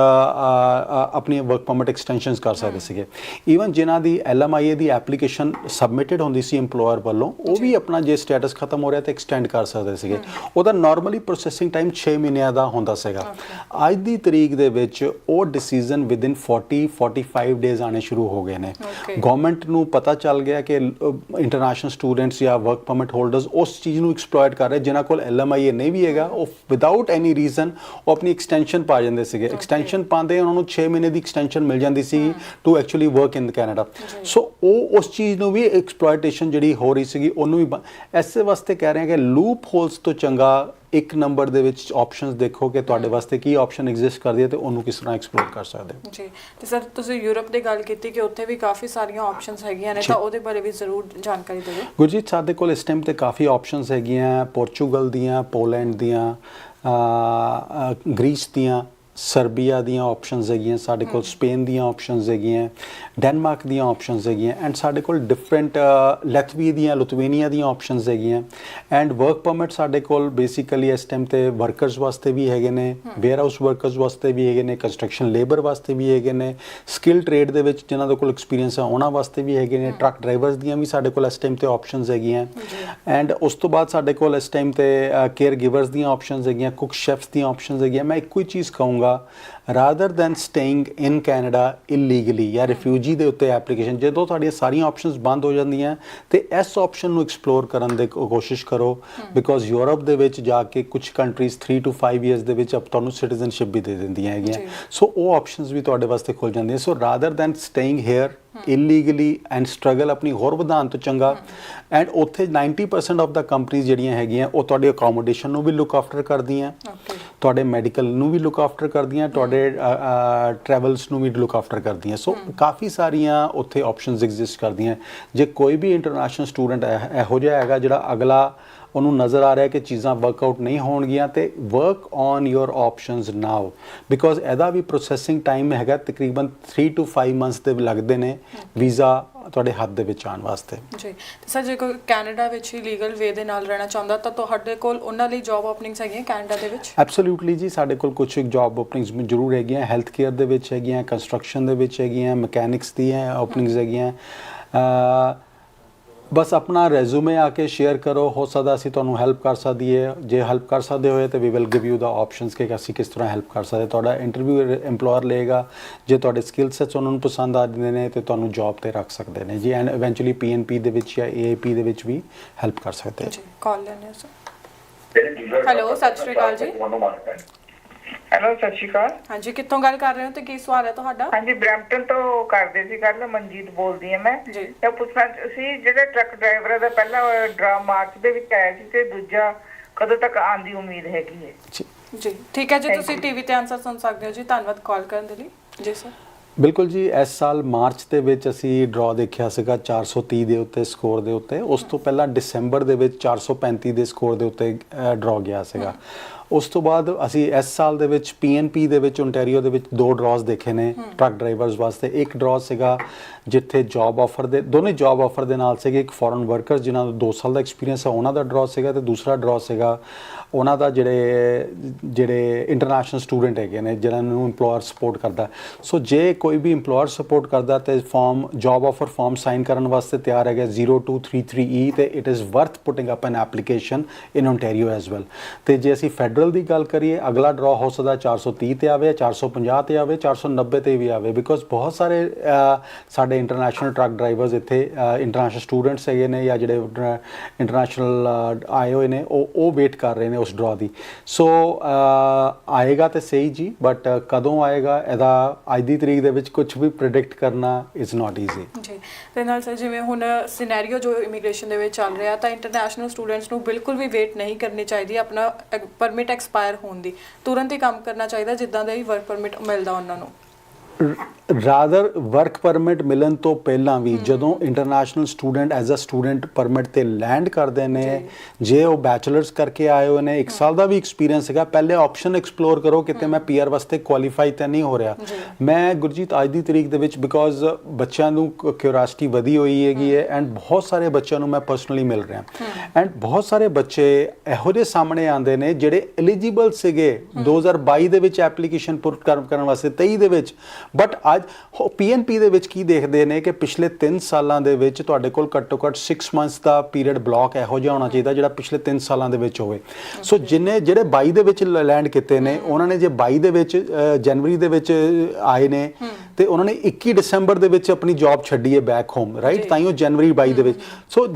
ਆਪਣੀ ਵਰਕ ਪਰਮਿਟ ਐਕਸਟੈਂਸ਼ਨਸ ਕਰ ਸਕਦੇ ਸੀਗੇ। ਈਵਨ ਜਿਨ੍ਹਾਂ ਦੀ ਐਲਐਮਆਈ ਦੀ ਐਪਲੀਕੇਸ਼ਨ ਸਬਮਿਟਡ ਹੁੰਦੀ ਸੀ EMPLOYER ਵੱਲੋਂ ਉਹ ਵੀ ਆਪਣਾ ਜੇ ਸਟੇਟਸ ਖਤਮ ਹੋ ਰਿਹਾ ਤੇ ਐਕਸਟੈਂਡ ਕਰ ਸਕਦੇ ਸੀਗੇ। ਉਹਦਾ ਨਾਰਮਲੀ ਪ੍ਰੋਸੈਸਿੰਗ ਟਾਈਮ 6 ਮਹੀਨਿਆਂ ਦਾ ਹੁੰਦਾ ਸੀਗਾ। ਅੱਜ ਦੀ ਤਰੀਕ ਦੇ ਵਿੱਚ ਉਹ ਡਿਸੀਜਨ ਵਿਦਿਨ 40 45 ਡੇਜ਼ ਆਣੇ ਸ਼ੁਰੂ ਹੋ ਗਏ ਨੇ. ਗਵਰਨਮੈਂਟ ਨੂੰ ਪਤਾ ਚੱਲ ਗਿਆ ਕਿ ਇੰਟਰਨੈਸ਼ਨਲ ਸਟੂਡੈਂਟਸ ਜਾਂ ਵਰਕ ਪਰਮਿਟ ਹੋਲਡਰਸ ਉਸ ਚੀਜ਼ ਨੂੰ ਐਕਸਪਲੋਇਟ ਕਰ ਰਹੇ ਜਿਨ੍ਹਾਂ ਕੋਲ ਐਲਐਮਆਈ ਨਹੀਂ ਵੀ ਹੈਗਾ ਉਹ ਵਿਦਆਊਟ ਐਨੀ ਰੀਜ਼ਨ ਉਹ ਆਪਣੀ ਐਕਸਟੈਂਸ਼ਨ ਪਾ ਜਾਂਦੇ ਸੀਗੇ। ਐਕਸਟੈਂਸ਼ਨ ਪਾਉਂਦੇ ਉਹਨਾਂ ਨੂੰ 6 ਮਹੀਨੇ ਦੀ ਐਕਸਟੈਂਸ਼ਨ ਮਿਲ ਜਾਂਦੀ ਸੀ to actually work in Canada so ਉਹ ਉਸ ਚੀਜ਼ ਨੂੰ ਵੀ ਐਕਸਪਲੋਇਟੇਸ਼ਨ ਜਿਹੜੀ ਹੋ ਰਹੀ ਸੀਗੀ ਉਹਨੂੰ ਵੀ ਐਸੇ ਵਾਸਤੇ ਕਹਿ ਰਹੇ ਹਾਂ ਕਿ ਲੂਪ ਹੋਲਸ ਤੋਂ ਚੰਗਾ ਇੱਕ ਨੰਬਰ ਦੇ ਵਿੱਚ ਆਪਸ਼ਨਸ ਦੇਖੋ ਕਿ ਤੁਹਾਡੇ ਵਾਸਤੇ ਕੀ ਆਪਸ਼ਨ ਐਗਜ਼ਿਸਟ ਕਰਦੀ ਹੈ ਤੇ ਉਹਨੂੰ ਕਿਸ ਤਰ੍ਹਾਂ ਐਕਸਪਲੋਰ ਕਰ ਸਕਦੇ ਹੋ। ਜੀ ਤੇ ਸਰ ਤੁਸੀਂ ਯੂਰਪ ਦੀ ਗੱਲ ਕੀਤੀ ਕਿ ਉੱਥੇ ਵੀ ਕਾਫੀ ਸਾਰੀਆਂ ਆਪਸ਼ਨਸ ਹੈਗੀਆਂ ਨੇ ਤਾਂ ਉਹਦੇ ਬਾਰੇ ਵੀ ਜ਼ਰੂਰ ਜਾਣਕਾਰੀ ਦਿਓ। ਗੁਰਜੀਤ ਸਾਡੇ ਕੋਲ ਇਸ ਟਾਈਮ ਤੇ ਕਾਫੀ ਆਪਸ਼ਨਸ ਹੈਗੀਆਂ ਪੋਰਚੁਗਲ ਦੀਆਂ ਪੋਲੈਂਡ ਦੀਆਂ ਗ੍ਰੀਸ ਦੀਆਂ ਸਰਬੀਆ ਦੀਆਂ ਆਪਸ਼ਨਸ ਹੈਗੀਆਂ ਸਾਡੇ ਕੋਲ ਸਪੇਨ ਦੀਆਂ ਆਪਸ਼ਨਸ ਹੈਗੀਆਂ ਡੈਨਮਾਰਕ ਦੀਆਂ ਆਪਸ਼ਨਸ ਹੈਗੀਆਂ ਐਂਡ ਸਾਡੇ ਕੋਲ ਡਿਫਰੈਂਟ ਲੈਥਵੀ ਦੀਆਂ ਲੁਥਵੇਨੀਆ ਦੀਆਂ ਆਪਸ਼ਨਸ ਹੈਗੀਆਂ ਐਂਡ ਵਰਕ ਪਰਮਿਟ ਸਾਡੇ ਕੋਲ ਬੇਸਿਕਲੀ ਇਸ ਟਾਈਮ ਤੇ ਵਰਕਰਸ ਵਾਸਤੇ ਵੀ ਹੈਗੇ ਨੇ ਵੇਅਰ ਹਾਊਸ ਵਰਕਰਸ ਵਾਸਤੇ ਵੀ ਹੈਗੇ ਨੇ ਕੰਸਟਰਕਸ਼ਨ ਲੇਬਰ ਵਾਸਤੇ ਵੀ ਹੈਗੇ ਨੇ ਸਕਿੱਲ ਟ੍ਰੇਡ ਦੇ ਵਿੱਚ ਜਿਨ੍ਹਾਂ ਦੇ ਕੋਲ ਐਕਸਪੀਰੀਅੰਸ ਹੈ ਉਹਨਾਂ ਵਾਸਤੇ ਵੀ ਹੈਗੇ ਨੇ ਟਰੱਕ ਡਰਾਈਵਰਸ ਦੀਆਂ ਵੀ ਸਾਡੇ ਕੋਲ ਇਸ ਟਾਈਮ ਤੇ ਆਪਸ਼ਨਸ ਹੈਗੀਆਂ ਐਂਡ ਉਸ ਤੋਂ ਬਾਅਦ ਸਾਡੇ ਕੋਲ ਇਸ ਟਾਈਮ ਤੇ ਕੇਅਰ ਗਿਵਰਸ ਦੀਆਂ ਆਪਸ਼ਨਸ ਹੈਗੀਆਂ ਕੁਕ ਸ਼ੈਫਸ ਦੀਆਂ ਆਪਸ਼ਨਸ ਹੈਗੀਆਂ ਮੈਂ ਇੱਕੋ ਹੀ ਚੀਜ਼ ਕਹੂੰਗਾ war. Rather than staying in Canada illegally ਜਾਂ ਰਿਫਿਊਜੀ ਦੇ ਉੱਤੇ ਐਪਲੀਕੇਸ਼ਨ ਜਦੋਂ ਤੁਹਾਡੀਆਂ ਸਾਰੀਆਂ ਆਪਸ਼ਨਸ ਬੰਦ ਹੋ ਜਾਂਦੀਆਂ ਤੇ ਇਸ ਆਪਸ਼ਨ ਨੂੰ ਐਕਸਪਲੋਰ ਕਰਨ ਦੀ ਕੋਸ਼ਿਸ਼ ਕਰੋ ਬਿਕੋਜ਼ ਯੂਰਪ ਦੇ ਵਿੱਚ ਜਾ ਕੇ ਕੁਝ ਕੰਟਰੀਜ਼ 3 ਟੂ 5 ਇਅਰਸ ਦੇ ਵਿੱਚ ਅਪ ਤੁਹਾਨੂੰ ਸਿਟੀਜ਼ਨਸ਼ਿਪ ਵੀ ਦੇ ਦਿੰਦੀਆਂ ਹੈਗੀਆਂ। ਸੋ ਉਹ ਆਪਸ਼ਨਸ ਵੀ ਤੁਹਾਡੇ ਵਾਸਤੇ ਖੁੱਲ ਜਾਂਦੀਆਂ। So rather than staying here illegally and struggle ਆਪਣੀ ਹੋਰ ਵਧਾਉਣ ਤੋਂ ਚੰਗਾ ਐਂਡ ਉੱਥੇ 90% ਆਫ ਦਾ ਕੰਪਨੀਆਂ ਜਿਹੜੀਆਂ ਹੈਗੀਆਂ ਉਹ ਤੁਹਾਡੀ ਅਕੋਮੋਡੇਸ਼ਨ ਨੂੰ ਵੀ ਲੁੱਕ ਆਫਟਰ ਕਰਦੀਆਂ। ਤੁਹਾਡੇ ਮੈਡੀਕਲ ਨੂੰ ਵੀ ਲੁੱਕ ਆਫਟਰ ਕਰਦੀਆਂ ਤੁਹਾਡੇ ਟਰੈਵਲਸ ਨੂੰ ਵੀ ਲੁੱਕ ਆਫਟਰ ਕਰਦੀਆਂ। ਸੋ ਕਾਫੀ ਸਾਰੀਆਂ ਉੱਥੇ ਆਪਸ਼ਨਸ ਐਗਜ਼ਿਸਟ ਕਰਦੀਆਂ। ਜੇ ਕੋਈ ਵੀ ਇੰਟਰਨੈਸ਼ਨਲ ਸਟੂਡੈਂਟ ਇਹੋ ਜਿਹਾ ਹੈਗਾ ਜਿਹੜਾ ਅਗਲਾ ਉਹਨੂੰ ਨਜ਼ਰ ਆ ਰਿਹਾ ਕਿ ਚੀਜ਼ਾਂ ਵਰਕਆਊਟ ਨਹੀਂ ਹੋਣਗੀਆਂ ਤੇ work on your options now because ਇਹਦਾ ਵੀ ਪ੍ਰੋਸੈਸਿੰਗ ਟਾਈਮ ਹੈਗਾ ਤਕਰੀਬਨ 3 ਟੂ 5 ਮੰਥਸ ਦੇ ਲੱਗਦੇ ਨੇ ਵੀਜ਼ਾ ਤੁਹਾਡੇ ਹੱਥ ਦੇ ਵਿੱਚ ਆਉਣ ਵਾਸਤੇ। ਜੀ। ਤੇ ਸਰ ਜੇ ਕੋਈ ਕੈਨੇਡਾ ਵਿੱਚ ਹੀ ਲੀਗਲ ਵੇ ਦੇ ਨਾਲ ਰਹਿਣਾ ਚਾਹੁੰਦਾ ਤਾਂ ਤੁਹਾਡੇ ਕੋਲ ਉਹਨਾਂ ਲਈ ਜੌਬ ਓਪਨਿੰਗਸ ਹੈਗੀਆਂ ਕੈਨੇਡਾ ਦੇ ਵਿੱਚ? ਐਬਸੋਲੂਟਲੀ ਜੀ ਸਾਡੇ ਕੋਲ ਕੁਝ ਜੌਬ ਓਪਨਿੰਗਸ ਜ਼ਰੂਰ ਹੈਗੀਆਂ। ਹੈਲਥ ਕੇਅਰ ਦੇ ਵਿੱਚ ਹੈਗੀਆਂ ਕੰਸਟਰਕਸ਼ਨ ਦੇ ਵਿੱਚ ਹੈਗੀਆਂ ਮਕੈਨਿਕਸ ਦੀਆਂ ਓਪਨਿੰਗਸ ਹੈਗੀਆਂ। ਬਸ ਆਪਣਾ ਰੈਜ਼ੂਮੇ ਆ ਕੇ ਸ਼ੇਅਰ ਕਰੋ, ਹੋ ਸਕਦਾ ਅਸੀਂ ਤੁਹਾਨੂੰ ਹੈਲਪ ਕਰ ਸਕਦੀਏ ਜੇ ਹੈਲਪ ਕਰ ਸਕਦੇ ਹੋਏ ਤੇ we will give you the options ਕਿ ਅਸੀਂ ਕਿਸ ਤਰ੍ਹਾਂ ਹੈਲਪ ਕਰ ਸਕਦੇ। ਤੁਹਾਡਾ ਇੰਟਰਵਿਊ EMPLOYER ਲਏਗਾ। ਜੇ ਤੁਹਾਡੇ ਸਕਿੱਲ ਸੈਟਸ ਉਹਨਾਂ ਨੂੰ ਪਸੰਦ ਆ ਜਾਂਦੇ ਨੇ ਤੇ ਤੁਹਾਨੂੰ ਜੌਬ ਤੇ ਰੱਖ ਸਕਦੇ ਨੇ ਜੀ ਐਂਡ ਇਵੈਂਚੁਅਲੀ ਪੀਐਨਪੀ ਦੇ ਵਿੱਚ ਜਾਂ ਏਏਪੀ ਦੇ ਵਿੱਚ ਵੀ ਹੈਲਪ ਕਰ ਸਕਦੇ ਜੀ ਕਾਲ ਲੈਣੇ ਸਰ। ਹੈਲੋ ਸਤਿ ਸ਼੍ਰੀ ਅਕਾਲ ਜੀ। ਹੈਲੋ ਸਤਿ ਸ਼੍ਰੀ ਅਕਾਲ। ਹਾਂਜੀ ਕਿੱਥੋਂ ਗੱਲ ਕਰ ਰਹੇ ਹੋ ਤੇ ਕੀ ਸਵਾਲ ਹੈ ਤੁਹਾਡਾ? ਹਾਂਜੀ ਬ੍ਰੈਂਪਟਨ ਤੋਂ ਕਰਦੇ ਸੀ ਗੱਲ ਮਨਜੀਤ ਬੋਲਦੀ ਹਾਂ ਮੈਂ। ਜੀ। ਇਹ ਪੁੱਛਣਾ ਸੀ ਜਿਹੜੇ ਟਰੱਕ ਡਰਾਈਵਰ ਦਾ ਪਹਿਲਾ ਡਰਾ ਮਾਰਚ ਦੇ ਵਿੱਚ ਆਇਆ ਸੀ ਤੇ ਦੂਜਾ ਕਦੋਂ ਤੱਕ ਆਉਣ ਦੀ ਉਮੀਦ ਹੈਗੀ ਹੈ? ਜੀ। ਜੀ ਠੀਕ ਹੈ ਜੀ ਤੁਸੀਂ. ਟੀਵੀ ਤੇ ਆਨਸਰ ਸੁਣ ਸਕਦੇ ਹੋ ਜੀ ਧੰਨਵਾਦ ਕਾਲ ਕਰਨ ਦੇ ਲਈ। ਜੀ ਸਰ ਬਿਲਕੁਲ ਜੀ ਇਸ ਸਾਲ ਮਾਰਚ ਦੇ ਵਿੱਚ ਅਸੀਂ ਡਰਾ ਦੇਖਿਆ ਸੀਗਾ 430 ਦੇ ਉੱਤੇ ਸਕੋਰ ਦੇ ਉੱਤੇ। ਉਸ ਤੋਂ ਪਹਿਲਾਂ ਦਸੰਬਰ ਦੇ ਵਿੱਚ 435 ਦੇ ਸਕੋਰ ਦੇ ਉੱਤੇ ਡਰਾ ਗਿਆ ਸੀਗਾ। ਉਸ ਤੋਂ ਬਾਅਦ ਅਸੀਂ ਇਸ ਸਾਲ ਦੇ ਵਿੱਚ ਪੀਐਨਪੀ ਦੇ ਵਿੱਚ ਓਨਟਾਰੀਓ ਦੇ ਵਿੱਚ ਦੋ ਡਰਾਸ ਦੇਖੇ ਨੇ ਟਰੱਕ ਡਰਾਈਵਰਸ ਵਾਸਤੇ। ਇੱਕ ਡਰਾ ਸੀਗਾ ਜਿੱਥੇ ਜੌਬ ਆਫਰ ਦੇ ਦੋਨੇ ਜੌਬ ਆਫਰ ਦੇ ਨਾਲ ਸੀਗੇ ਇੱਕ ਫੋਰਨ ਵਰਕਰਸ ਜਿਨ੍ਹਾਂ ਦਾ 2 ਸਾਲ ਦਾ ਐਕਸਪੀਰੀਅੰਸ ਹੈ ਉਹਨਾਂ ਦਾ ਡਰਾ ਸੀਗਾ ਤੇ ਦੂਸਰਾ ਡਰਾ ਸੀਗਾ ਉਹਨਾਂ ਦਾ ਜਿਹੜੇ ਜਿਹੜੇ ਇੰਟਰਨੈਸ਼ਨਲ ਸਟੂਡੈਂਟ ਹੈਗੇ ਨੇ, ਜਿਹਨਾਂ ਨੂੰ EMPLOYER ਸਪੋਰਟ ਕਰਦਾ। ਸੋ ਜੇ ਕੋਈ ਵੀ EMPLOYER ਸਪੋਰਟ ਕਰਦਾ ਤੇ form job offer form sign ਕਰਨ ਵਾਸਤੇ ਤਿਆਰ ਹੈਗਾ 0233E e ਤੇ it is worth putting up an application in Ontario as well ਤੇ ਜੇ ਅਸੀਂ ਫੈਡਰਲ ਦੀ ਗੱਲ ਕਰੀਏ, ਅਗਲਾ ਡਰਾ ਹੋ ਸਕਦਾ 430 ਤੇ ਆਵੇ 450 ਤੇ ਆਵੇ 490 ਤੇ ਵੀ ਆਵੇ ਬਿਕੋਜ਼ ਬਹੁਤ ਸਾਰੇ ਸਾਡੇ ਇੰਟਰਨੈਸ਼ਨਲ ਟਰੱਕ ਡਰਾਈਵਰਸ ਇੱਥੇ ਇੰਟਰਨੈਸ਼ਨਲ ਸਟੂਡੈਂਟਸ ਹੈਗੇ ਨੇ ਜਾਂ ਜਿਹੜੇ ਇੰਟਰਨੈਸ਼ਨਲ ਆਏ ਹੋਏ ਨੇ, ਉਹ ਉਹ ਵੇਟ ਕਰ ਰਹੇ ਨੇ ਉਸ ਡਰਾ ਦੀ। ਸੋ ਆਏਗਾ ਤੇ ਸਹੀ ਜੀ ਬਟ ਕਦੋਂ ਆਏਗਾ, ਇਹਦਾ ਅੱਜ ਦੀ ਤਰੀਕ ਦੇ ਵਿੱਚ ਕੁਝ ਵੀ ਪ੍ਰੈਡਿਕਟ ਕਰਨਾ ਇਜ਼ ਨਾਟ ਈਜ਼ੀ ਜੀ, ਤੇ ਨਾਲ ਸਰ, ਜਿਵੇਂ ਹੁਣ ਸਿਨੈਰੀਓ ਜੋ ਇਮੀਗ੍ਰੇਸ਼ਨ ਦੇ ਵਿੱਚ ਚੱਲ ਰਿਹਾ, ਤਾਂ ਇੰਟਰਨੈਸ਼ਨਲ ਸਟੂਡੈਂਟਸ ਨੂੰ ਬਿਲਕੁਲ ਵੀ ਵੇਟ ਨਹੀਂ ਕਰਨੀ ਚਾਹੀਦੀ ਆਪਣਾ ਪਰਮਿਟ ਐਕਸਪਾਇਰ ਹੋਣ ਦੀ। ਤੁਰੰਤ ਹੀ ਕੰਮ ਕਰਨਾ ਚਾਹੀਦਾ, ਜਿੱਦਾਂ ਦਾ ਹੀ ਵਰਕ ਪਰਮਿਟ ਮਿਲਦਾ ਉਹਨਾਂ ਨੂੰ। ਰਾਦਰ ਵਰਕ ਪਰਮਿਟ ਮਿਲਣ ਤੋਂ ਪਹਿਲਾਂ ਵੀ ਜਦੋਂ international student as a student permit ਤੇ ਲੈਂਡ ਕਰਦੇ ਨੇ ਜੇ। ਉਹ ਬੈਚਲਰਸ ਕਰਕੇ ਆਏ ਹੋਏ ਨੇ ਇੱਕ ਸਾਲ ਦਾ ਵੀ ਐਕਸਪੀਰੀਅੰਸ ਹੈਗਾ ਪਹਿਲੇ ਆਪਸ਼ਨ ਐਕਸਪਲੋਰ ਕਰੋ ਕਿਤੇ ਮੈਂ ਪੀਆਰ ਵਾਸਤੇ ਕੁਆਲੀਫਾਈ ਤਾਂ ਨਹੀਂ ਹੋ ਰਿਹਾ। ਮੈਂ ਗੁਰਜੀਤ ਅੱਜ ਦੀ ਤਰੀਕ ਦੇ ਵਿੱਚ ਬਿਕੋਜ਼ ਬੱਚਿਆਂ ਨੂੰ ਕਿਉਰਿਓਸਿਟੀ ਵਧੀ ਹੋਈ ਹੈਗੀ ਹੈ ਐਂਡ ਬਹੁਤ ਸਾਰੇ ਬੱਚਿਆਂ ਨੂੰ ਮੈਂ ਪਰਸਨਲੀ ਮਿਲ ਰਿਹਾ। ਐਂਡ ਬਹੁਤ ਸਾਰੇ ਬੱਚੇ ਇਹੋ ਜਿਹੇ ਸਾਹਮਣੇ ਆਉਂਦੇ ਨੇ ਜਿਹੜੇ ਐਲੀਜੀਬਲ ਸੀਗੇ 2022 ਦੇ ਵਿੱਚ ਐਪਲੀਕੇਸ਼ਨ ਪੁੱਟ ਕਰਨ ਵਾਸਤੇ 23 ਦੇ ਵਿੱਚ। ਬਟ ਅੱਜ ਪੀਐਨਪੀ ਦੇ ਵਿੱਚ ਕੀ ਦੇਖਦੇ ਨੇ ਕਿ ਪਿਛਲੇ 3 ਸਾਲਾਂ ਦੇ ਵਿੱਚ ਤੁਹਾਡੇ ਕੋਲ ਘੱਟੋ ਘੱਟ 6 ਮੰਥਸ ਦਾ ਪੀਰੀਅਡ ਬਲੌਕ ਇਹੋ ਜਿਹਾ ਹੋਣਾ ਚਾਹੀਦਾ ਜਿਹੜਾ ਪਿਛਲੇ 3 ਸਾਲਾਂ ਦੇ ਵਿੱਚ ਹੋਵੇ। ਸੋ ਜਿਨੇ ਜਿਹੜੇ 22 ਦੇ ਵਿੱਚ ਲੈਂਡ ਕੀਤੇ ਨੇ ਉਹਨਾਂ ਨੇ ਜੇ 22 ਦੇ ਵਿੱਚ ਜਨਵਰੀ ਦੇ ਵਿੱਚ ਆਏ ਨੇ ਤੇ ਉਹਨਾਂ ਨੇ 21 ਦਸੰਬਰ ਦੇ ਵਿੱਚ ਆਪਣੀ ਜੌਬ ਛੱਡੀ ਹੈ ਬੈਕ ਹੋਮ ਰਾਈਟ। ਤਾਂ ਹੀ ਉਹ ਜਨਵਰੀ 22 ਦੇ ਵਿੱਚ। ਸੋ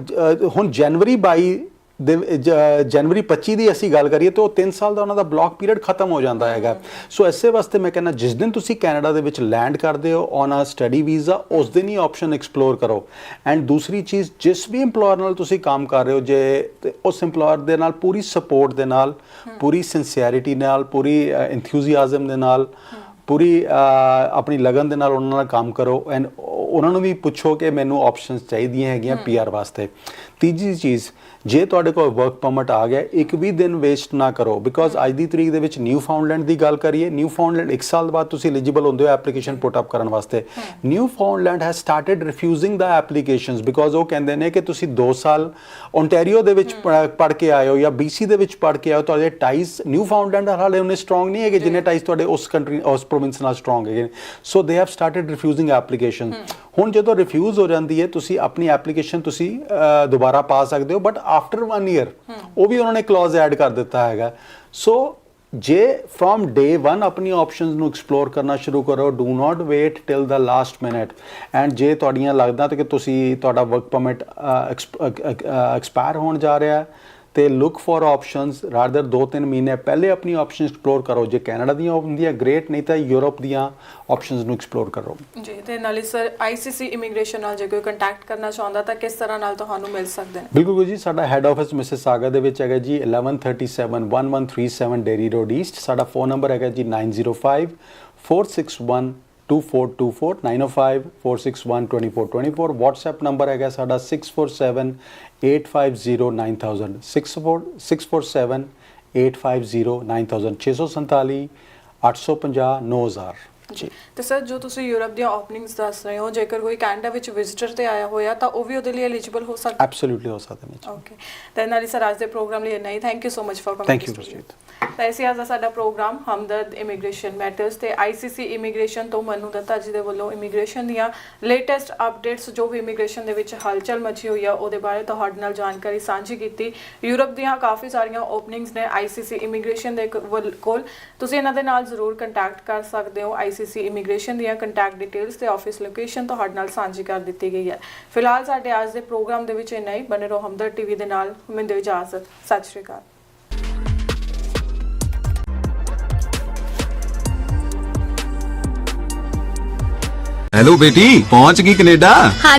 ਹੁਣ ਜਨਵਰੀ 22 ਦੇ ਜ- ਜਨਵਰੀ 25 ਦੀ ਅਸੀਂ ਗੱਲ ਕਰੀਏ ਤਾਂ ਉਹ 3 ਸਾਲ ਦਾ ਉਹਨਾਂ ਦਾ ਬਲੌਕ ਪੀਰੀਅਡ ਖਤਮ ਹੋ ਜਾਂਦਾ ਹੈਗਾ। ਸੋ ਐਸੇ ਵਾਸਤੇ ਮੈਂ ਕਹਿੰਦਾ ਜਿਸ ਦਿਨ ਤੁਸੀਂ ਕੈਨੇਡਾ ਦੇ ਵਿੱਚ ਲੈਂਡ ਕਰਦੇ ਹੋ ਔਨ ਅ ਸਟੱਡੀ ਵੀਜ਼ਾ ਉਸ ਦਿਨ ਹੀ ਆਪਸ਼ਨ ਐਕਸਪਲੋਰ ਕਰੋ। ਐਂਡ ਦੂਸਰੀ ਚੀਜ਼ ਜਿਸ ਵੀ EMPLOYER ਨਾਲ ਤੁਸੀਂ ਕੰਮ ਕਰ ਰਹੇ ਹੋ ਜੇ ਉਸ EMPLOYER ਦੇ ਨਾਲ ਪੂਰੀ ਸਪੋਰਟ ਦੇ ਨਾਲ ਪੂਰੀ ਸਿੰਸੀਅਰਿਟੀ ਨਾਲ ਪੂਰੀ ਐਂਥੂਸੀਆਜ਼ਮ ਦੇ ਨਾਲ ਪੂਰੀ ਆਪਣੀ ਲਗਨ ਦੇ ਨਾਲ ਉਹਨਾਂ ਨਾਲ ਕੰਮ ਕਰੋ। ਐਂਡ ਉਹਨਾਂ ਨੂੰ ਵੀ ਪੁੱਛੋ ਕਿ ਮੈਨੂੰ ਆਪਸ਼ਨਸ ਚਾਹੀਦੀਆਂ ਹੈਗੀਆਂ ਪੀਆਰ ਵਾਸਤੇ। ਤੀਜੀ ਚੀਜ਼ ਜੇ ਤੁਹਾਡੇ ਕੋਲ ਵਰਕ ਪਰਮਿਟ ਆ ਗਿਆ ਇੱਕ ਵੀ ਦਿਨ ਵੇਸਟ ਨਾ ਕਰੋ ਬਿਕੋਜ਼ ਅੱਜ ਦੀ ਤਰੀਕ ਦੇ ਵਿੱਚ ਨਿਊ ਫਾਊਂਡਲੈਂਡ ਦੀ ਗੱਲ ਕਰੀਏ ਨਿਊ ਫਾਊਂਡਲੈਂਡ 1 ਸਾਲ ਬਾਅਦ ਤੁਸੀਂ ਐਲੀਜੀਬਲ ਹੁੰਦੇ ਹੋ ਐਪਲੀਕੇਸ਼ਨ ਪੁੱਟ ਅਪ ਕਰਨ ਵਾਸਤੇ। Newfoundland has started refusing the applications because ਉਹ ਕਹਿੰਦੇ ਨੇ ਕਿ ਤੁਸੀਂ 2 ਸਾਲ ਓਨਟਾਰੀਓ ਦੇ ਵਿੱਚ ਪੜ ਕੇ ਆਏ ਹੋ ਜਾਂ BC ਦੇ ਵਿੱਚ ਪੜ ਕੇ ਆਏ ਹੋ ਤੁਹਾਡੇ ਟਾਈਜ਼ ਨਿਊ ਫਾਊਂਡਲੈਂਡ ਹਾਲੇ ਉਹਨੇ ਸਟਰੋਂਗ ਨਹੀਂ ਹੈਗੇ ਜਿੰਨੇ ਟਾਈਜ਼ ਤੁਹਾਡੇ ਉਸ ਕੰਟਰੀ ਉਸ ਪ੍ਰੋਵਿੰਸ ਨਾਲ ਸਟਰੋਂਗ ਹੈਗੇ ਸੋ ਦੇ ਹੈਵ ਸਟਾਰਟਡ ਰਿਫਿਊਜ਼ਿੰਗ ਐਪਲੀਕੇਸ਼ਨ ਹੁਣ ਜਦੋਂ ਰਿਫਿਊਜ਼ ਹੋ ਜਾਂਦੀ ਹੈ ਤੁਸੀਂ ਆਪਣੀ ਐਪਲੀਕੇਸ਼ਨ ਤੁਸੀਂ ਦੁਬਾਰਾ ਪਾ ਸਕਦੇ ਹੋ ਬਟ ਆਫਟਰ 1 ਈਅਰ ਉਹ ਵੀ ਉਹਨਾਂ ਨੇ ਕਲੌਜ਼ ਐਡ ਕਰ ਦਿੱਤਾ ਹੈਗਾ। ਸੋ ਜੇ ਫਰੋਮ ਡੇ 1 ਆਪਣੀ ਆਪਸ਼ਨਸ ਨੂੰ ਐਕਸਪਲੋਰ ਕਰਨਾ ਸ਼ੁਰੂ ਕਰੋ do not wait till the last minute and ਜੇ ਤੁਹਾਡੀਆਂ ਲੱਗਦਾ ਤੇ ਕਿ ਤੁਸੀਂ ਤੁਹਾਡਾ ਵਰਕ ਪਰਮਿਟ ਐਕਸਪਾਇਰ ਹੋਣ ਜਾ ਰਿਹਾ ਹੈ ਤੇ ਲੁੱਕ ਫॉर ਆਪਸ਼ਨਸ ਰਾਦਰ 2-3 ਮਹੀਨੇ ਪਹਿਲੇ ਆਪਣੀ ਆਪਸ਼ਨ ਐਕਸਪਲੋਰ ਕਰੋ। ਜੇ ਕੈਨੇਡਾ ਦੀਆਂ ਹੁੰਦੀਆਂ ਗ੍ਰੇਟ ਨਹੀਂ ਤਾਂ ਯੂਰਪ ਦੀਆਂ ਆਪਸ਼ਨਸ ਨੂੰ ਐਕਸਪਲੋਰ ਕਰੋ। ਜੀ ਤੇ ਨਾਲੇ ਸਰ ਆਈਸੀਸੀ ਇਮੀਗ੍ਰੇਸ਼ਨ ਨਾਲ ਜੇ ਕੋਈ ਕੰਟੈਕਟ ਕਰਨਾ ਚਾਹੁੰਦਾ ਤਾਂ ਕਿਸ ਤਰ੍ਹਾਂ ਨਾਲ ਤੁਹਾਨੂੰ ਮਿਲ ਸਕਦੇ ਨੇ? ਬਿਲਕੁਲ ਜੀ ਸਾਡਾ ਹੈੱਡ ਆਫਿਸ ਮਿਸਿਸ ਸਾਗਾ ਦੇ ਵਿੱਚ ਹੈਗਾ ਜੀ 1137 1137 ਡੇਰੀ ਰੋਡ ਈਸਟ ਸਾਡਾ ਫੋਨ ਨੰਬਰ ਹੈਗਾ ਜੀ 905 461 2424 905 461 2424 WhatsApp ਨੰਬਰ ਹੈਗਾ ਸਾਡਾ 647 850 9000 64 647 850 9000 647 850 9000 ਜੀ। ਤੇ ਸਰ ਜੋ ਤੁਸੀਂ ਯੂਰਪ ਦੀਆਂ ਓਪਨਿੰਗਸ ਦੱਸ ਰਹੇ ਹੋ ਜੇਕਰ ਕੋਈ ਕੈਨੇਡਾ ਵਿੱਚ ਵਿਜ਼ਿਟਰ ਤੇ ਆਇਆ ਹੋਇਆ ਤਾਂ ਉਹ ਵੀ ਉਹਦੇ ਲਈ ਐਲੀਜੀਬਲ ਹੋ ਸਕਦਾ? ਐਬਸੋਲੂਟਲੀ ਹੋ ਸਕਦਾ ਜੀ ਓਕੇ ਤੇ ਨਾਲੇ ਸਰ ਅੱਜ ਦੇ ਪ੍ਰੋਗਰਾਮ ਲਈ ਇੰਨਾ ਹੀ। Thank you so much for coming thank you Gurjeet ਤਾਂ ਇਸੇ ਅੱਜ ਦਾ ਸਾਡਾ ਪ੍ਰੋਗਰਾਮ ਹਮਦਰਦ ਇਮੀਗ੍ਰੇਸ਼ਨ ਮੈਟਰਸ ਤੇ ਆਈਸੀਸੀ ਇਮੀਗ੍ਰੇਸ਼ਨ ਤੋਂ ਮਨੂ ਦੱਤਾ ਜੀ ਦੇ ਵੱਲੋਂ ਇਮੀਗ੍ਰੇਸ਼ਨ ਦੀਆਂ ਲੇਟੈਸਟ ਅਪਡੇਟਸ ਜੋ ਵੀ ਇਮੀਗ੍ਰੇਸ਼ਨ ਦੇ ਵਿੱਚ ਹਲਚਲ ਮਚੀ ਹੋਈ ਆ, ਉਹਦੇ ਬਾਰੇ ਤੁਹਾਡੇ ਨਾਲ ਜਾਣਕਾਰੀ ਸਾਂਝੀ ਕੀਤੀ। ਯੂਰਪ ਦੀਆਂ ਕਾਫੀ ਸਾਰੀਆਂ ਓਪਨਿੰਗਸ ਨੇ ਆਈਸੀਸੀ ਇਮੀਗ੍ਰੇਸ਼ਨ ਦੇ ਵੱਲ- ਕੋਲ। ਤੁਸੀਂ ਇਹਨਾਂ ਦੇ ਨਾਲ ਜ਼ਰੂਰ ਕੰਟੈਕਟ ਕਰ ਸਕਦੇ ਹੋ ਆਈਸੀਸੀ ਇਮੀਗ੍ਰੇਸ਼ਨ ਦੀਆਂ ਕੰਟੈਕਟ ਡਿਟੇਲਸ ਤੇ ਆਫਿਸ ਲੋਕੇਸ਼ਨ ਤੁਹਾਡੇ ਨਾਲ ਸਾਂਝੀ ਕਰ ਦਿੱਤੀ ਗਈ ਹੈ। ਫਿਲਹਾਲ ਸਾਡੇ ਅੱਜ ਦੇ ਪ੍ਰੋਗਰਾਮ ਦੇ ਵਿੱਚ ਇੰਨਾ ਹੀ। ਬਨੇ ਰਹੋ ਹਮਦਰਦ ਟੀਵੀ ਦੇ ਨਾਲ। ਮੈਨੂੰ ਦਿਓ ਇਜਾਜ਼ਤ। ਸਤਿ ਸ਼੍ਰੀ ਅਕਾਲ। ਹੈਲੋ ਬੇਟੀ ਪਹੁੰਚ ਗਈ ਕੈਨੇਡਾ?